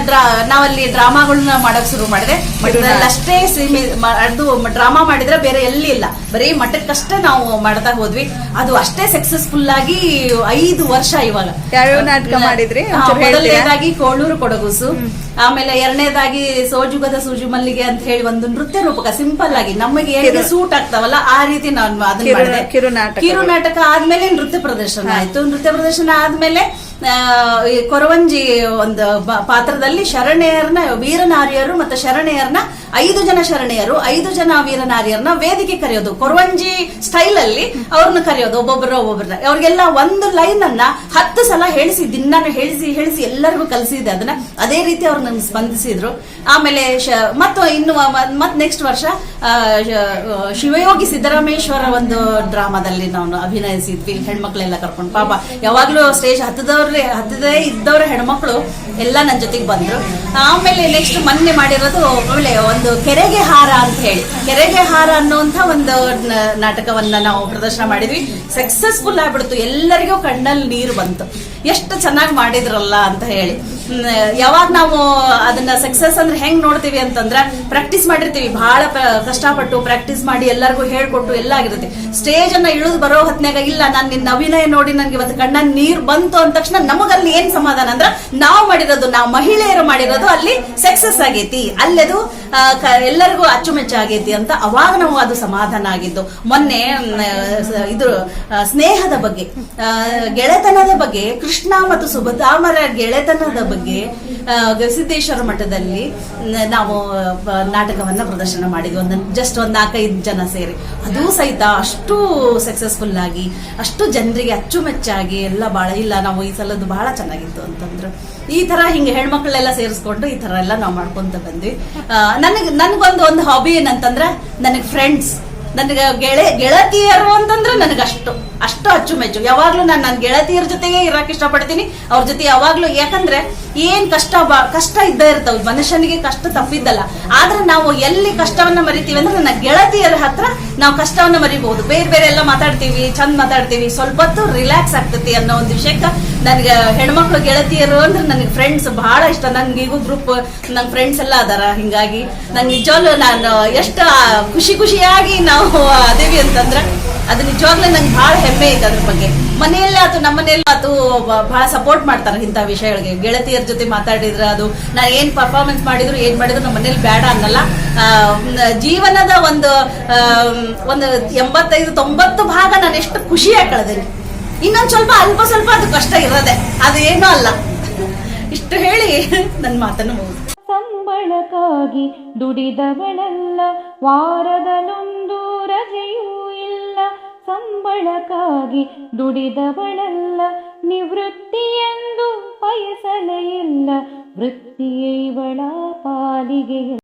ಡ್ರಾ ನಾವಲ್ಲಿ ಡ್ರಾಮಾಗಳನ್ನ ಮಾಡಕ್ ಶುರು ಮಾಡಿದೆ ಮಠದಲ್ಲಿ ಅಷ್ಟೇ ಸೀಮಿ ಅದು ಡ್ರಾಮಾ ಮಾಡಿದ್ರೆ ಬೇರೆ ಎಲ್ಲಿ ಇಲ್ಲ. ಬರೀ ಮಠಕ್ಕಷ್ಟೇ ನಾವು ಮಾಡ್ತಾ ಹೋದ್ವಿ. ಅದು ಅಷ್ಟೇ ಸಕ್ಸಸ್ಫುಲ್ ಆಗಿ ಐದು ವರ್ಷ ಇವಾಗ. ಯಾವ್ಯಾವ ನಾಟಕ ಮಾಡಿದ್ರಿ? ಮೊದಲನೇದಾಗಿ ಕೋಳೂರು ಕೊಡಗುಸು ಆಮೇಲೆ ಎರಡನೇದಾಗಿ ಸೋಜುಗದ ಸೂಜು ಮಲ್ಲಿಗೆ ಅಂತ ಹೇಳಿ ಒಂದು ನೃತ್ಯ ರೂಪಕ ಸಿಂಪಲ್ ಆಗಿ ನಮಗೆ ಹೇಗೆ ಸೂಟ್ ಆಗ್ತಾವಲ್ಲ ಆ ರೀತಿ ನಾನು ಅದನ್ನ ಕಿರುನಾಟಕ ಕಿರು ನಾಟಕ. ಆದ್ಮೇಲೆ ನೃತ್ಯ ಪ್ರದರ್ಶನ ಆಯ್ತು. ನೃತ್ಯ ಪ್ರದರ್ಶನ ಆದ್ಮೇಲೆ ಈ ಕೊರವಂಜಿ ಒಂದು ಪಾತ್ರದಲ್ಲಿ ಶರಣೆಯರ್ನ, ವೀರನಾರಿಯರು ಮತ್ತೆ ಶರಣೆಯರ್ನ ಐದು ಜನ ಶರಣೆಯರು, ಐದು ಜನ ವೀರನಾರಿಯರನ್ನ ವೇದಿಕೆ ಕರೆಯೋದು. ಕೊರವಂಜಿ ಸ್ಟೈಲ್ ಅಲ್ಲಿ ಅವ್ರನ್ನ ಕರೆಯೋದು ಒಬ್ಬೊಬ್ಬರ ಒಬ್ಬೊಬ್ಬರನ್ನ ಅವ್ರಿಗೆಲ್ಲ ಒಂದು ಲೈನ್ ಅನ್ನ ಹತ್ತು ಸಲ ಹೇಳಿಸಿ, ದಿನಾನು ಹೇಳಿಸಿ ಹೇಳಿಸಿ ಎಲ್ಲರಿಗೂ ಕಲಿಸಿದೆ. ಅದನ್ನ ಅದೇ ರೀತಿ ಅವ್ರನ್ನ ಸ್ಪಂದಿಸಿದ್ರು. ಆಮೇಲೆ ಶ- ಮತ್ತು ಇನ್ನು ಮತ್ತೆ ನೆಕ್ಸ್ಟ್ ವರ್ಷ ಶಿವಯೋಗಿ ಸಿದ್ದರಾಮೇಶ್ವರ ಒಂದು ಡ್ರಾಮಾದಲ್ಲಿ ನಾವು ಅಭಿನಯಿಸಿದ್ವಿ. ಹೆಣ್ಮಕ್ಳೆಲ್ಲ ಕರ್ಕೊಂಡು. ಪಾಪ, ಯಾವಾಗಲೂ ಸ್ಟೇಜ್ ಹತ್ತದವ್ರೆ ಹತ್ತದೇ ಇದ್ದವ್ರ ಹೆಣ್ಮಕ್ಳು ಎಲ್ಲ ನನ್ನ ಜೊತೆಗೆ ಬಂದರು. ಆಮೇಲೆ ನೆಕ್ಸ್ಟ್ ಮೊನ್ನೆ ಮಾಡಿರೋದು ಒಳ್ಳೆ ಒಂದು ಕೆರೆಗೆ ಹಾರ ಅಂತ ಹೇಳಿ. ಕೆರೆಗೆ ಹಾರ ಅನ್ನುವಂಥ ಒಂದು ನಾಟಕವನ್ನು ನಾವು ಪ್ರದರ್ಶನ ಮಾಡಿದ್ವಿ. ಸಕ್ಸಸ್ಫುಲ್ ಆಗ್ಬಿಡ್ತು. ಎಲ್ಲರಿಗೂ ಕಣ್ಣಲ್ಲಿ ನೀರು ಬಂತು. ಎಷ್ಟು ಚೆನ್ನಾಗಿ ಮಾಡಿದ್ರಲ್ಲ ಅಂತ ಹೇಳಿ. ಯಾವಾಗ ನಾವು ಅದನ್ನ ಸಕ್ಸಸ್ ಅಂದ್ರೆ ಹೆಂಗ್ ನೋಡ್ತೀವಿ ಅಂತಂದ್ರ ಪ್ರಾಕ್ಟೀಸ್ ಮಾಡಿರ್ತೀವಿ. ಬಹಳ ಕಷ್ಟಪಟ್ಟು ಪ್ರಾಕ್ಟೀಸ್ ಮಾಡಿ ಎಲ್ಲರಿಗೂ ಹೇಳ್ಕೊಟ್ಟು ಎಲ್ಲ ಆಗಿರುತ್ತೆ. ಸ್ಟೇಜ್ ಅನ್ನ ಇಳಿದು ಬರೋ ಹೊತ್ನ್ಯಾಗ ಇಲ್ಲ, ನಾನು ನಿನ್ನ ಅಭಿನಯ ನೋಡಿ ನನ್ಗೆ ಇವತ್ತು ಕಣ್ಣ ನೀರ್ ಬಂತು ಅಂದ ತಕ್ಷಣ ನಮಗಲ್ಲಿ ಏನ್ ಸಮಾಧಾನ ಅಂದ್ರ ನಾವು ಮಾಡಿರೋದು, ನಾವು ಮಹಿಳೆಯರು ಮಾಡಿರೋದು ಅಲ್ಲಿ ಸಕ್ಸಸ್ ಆಗೈತಿ. ಅಲ್ಲದು ಎಲ್ಲರಿಗೂ ಅಚ್ಚುಮೆಚ್ಚು ಆಗೈತಿ ಅಂತ ಅವಾಗ ನಾವು ಅದು ಸಮಾಧಾನ ಆಗಿದ್ದು. ಮೊನ್ನೆ ಇದು ಸ್ನೇಹದ ಬಗ್ಗೆ ಗೆಳೆತನದ ಬಗ್ಗೆ, ಕೃಷ್ಣ ಮತ್ತು ಸುಭದಾಮರ ಗೆಳೆತನದ ಬಗ್ಗೆ ಆ, ಗವಿಸಿದ್ದೇಶ್ವರ ಮಠದಲ್ಲಿ ನಾವು ನಾಟಕವನ್ನ ಪ್ರದರ್ಶನ ಮಾಡಿದ್ವಿ. ಒಂದು ಜಸ್ಟ್ ಒಂದ್ ನಾಲ್ಕೈದು ಜನ ಸೇರಿ. ಅದು ಸಹಿತ ಅಷ್ಟು ಸಕ್ಸಸ್ಫುಲ್ ಆಗಿ ಅಷ್ಟು ಜನರಿಗೆ ಅಚ್ಚುಮೆಚ್ಚಾಗಿ ಎಲ್ಲ ಬಹಳ ಇಲ್ಲ ನಾವು ಈ ಸಲದ್ದು ಬಹಳ ಚೆನ್ನಾಗಿತ್ತು ಅಂತಂದ್ರು. ಈ ತರ ಹಿಂಗೆ ಹೆಣ್ಮಕ್ಳೆಲ್ಲ ಸೇರಿಸ್ಕೊಂಡು ಈ ತರ ಎಲ್ಲ ನಾವು ಮಾಡ್ಕೊಂತ ಬಂದ್ವಿ. ನನಗ್ ನನ್ಗೊಂದು ಒಂದು ಹಾಬಿ ಏನಂತಂದ್ರೆ ನನಗೆ ಫ್ರೆಂಡ್ಸ್ ನನಗೆ ಗೆಳೆ, ಗೆಳತಿಯರು ಅಂತಂದ್ರೆ ನನಗೆ ಅಷ್ಟು ಅಷ್ಟು ಅಚ್ಚುಮೆಚ್ಚು. ಯಾವಾಗ್ಲೂ ನಾನು ನನ್ನ ಗೆಳತಿಯರ ಜೊತೆಗೆ ಇರಕ್ ಇಷ್ಟಪಡ್ತೀನಿ. ಅವ್ರ ಜೊತೆ ಯಾವಾಗ್ಲೂ, ಯಾಕಂದ್ರೆ ಏನ್ ಕಷ್ಟ ಕಷ್ಟ ಇದ್ದೇ ಇರ್ತಾವ. ಮನುಷ್ಯನಿಗೆ ಕಷ್ಟ ತಪ್ಪಿದ್ದಲ್ಲ. ಆದ್ರೆ ನಾವು ಎಲ್ಲಿ ಕಷ್ಟವನ್ನ ಮರಿತೀವಿ ಅಂದ್ರೆ ನನ್ನ ಗೆಳತಿಯರ ಹತ್ರ ನಾವು ಕಷ್ಟವನ್ನ ಮರಿಬಹುದು. ಬೇರೆ ಬೇರೆ ಎಲ್ಲ ಮಾತಾಡ್ತೀವಿ, ಚಂದ ಮಾತಾಡ್ತೀವಿ. ಸ್ವಲ್ಪ ಹೊತ್ತು ರಿಲ್ಯಾಕ್ಸ್ ಆಗ್ತತಿ ಅನ್ನೋ ಒಂದು ವಿಷಯಕ್ಕೆ ನನಗೆ ಹೆಣ್ಮಕ್ಳು ಗೆಳತಿಯರು ಅಂದ್ರೆ ನನಗೆ ಫ್ರೆಂಡ್ಸ್ ಬಹಳ ಇಷ್ಟ. ನನ್ಗೆ ಗ್ರೂಪ್ ನನ್ನ ಫ್ರೆಂಡ್ಸ್ ಎಲ್ಲ ಅದಾರ. ಹಿಂಗಾಗಿ ನಂಗೆ ನಿಜವಾಗ್ಲು ನಾನು ಎಷ್ಟು ಖುಷಿ ಖುಷಿಯಾಗಿ ನಾವು ಅದೇವಿ ಅಂತಂದ್ರೆ ಅದು ನಿಜವಾಗ್ಲೂ ನಂಗೆ ಬಹಳ ಹೆಮ್ಮೆ ಐತೆ ಅದ್ರ ಬಗ್ಗೆ. ಮನೆಯಲ್ಲೇ ಆತು ನಮ್ಮ ಮನೆಯಲ್ಲೂ ಆತು ಬಹಳ ಸಪೋರ್ಟ್ ಮಾಡ್ತಾರೆ ಇಂಥ ವಿಷಯಗಳಿಗೆ. ಗೆಳತಿಯರ ಜೊತೆ ಮಾತಾಡಿದ್ರೆ ಅದು, ನಾ ಏನ್ ಪರ್ಫಾರ್ಮೆನ್ಸ್ ಮಾಡಿದ್ರು, ಏನ್ ಮಾಡಿದ್ರು ನಮ್ಮ ಮನೇಲಿ ಬೇಡ ಅನ್ನಲ್ಲ. ಜೀವನದ ಒಂದು ಒಂದು ಎಂಬತ್ತೈದು, ತೊಂಬತ್ತು ಭಾಗ ನಾನು ಎಷ್ಟು ಖುಷಿಯಾಗಿ ಕಳೆದೇನೆ ಇನ್ನೊಂದು ಸ್ವಲ್ಪ ಅಲ್ಪ ಸ್ವಲ್ಪ ಅದು ಕಷ್ಟ ಇರೋದೆ. ಅದು ಏನೂ ಅಲ್ಲ. ಇಷ್ಟು ಹೇಳಿ ನನ್ನ ಮಾತನ್ನು. ಸಂಬಳಕ್ಕಾಗಿ ದುಡಿದವಳಲ್ಲ, ವಾರದಲ್ಲೊಂದು ರಜೆಯೂ ಇಲ್ಲ ಸಂಬಳಕ್ಕಾಗಿ ದುಡಿದವಳಲ್ಲ. ನಿವೃತ್ತಿಯೆಂದು ಬಯಸಲೇ ಇಲ್ಲ ವೃತ್ತಿಯೇ ಇವಳ ಪಾಲಿಗೆ.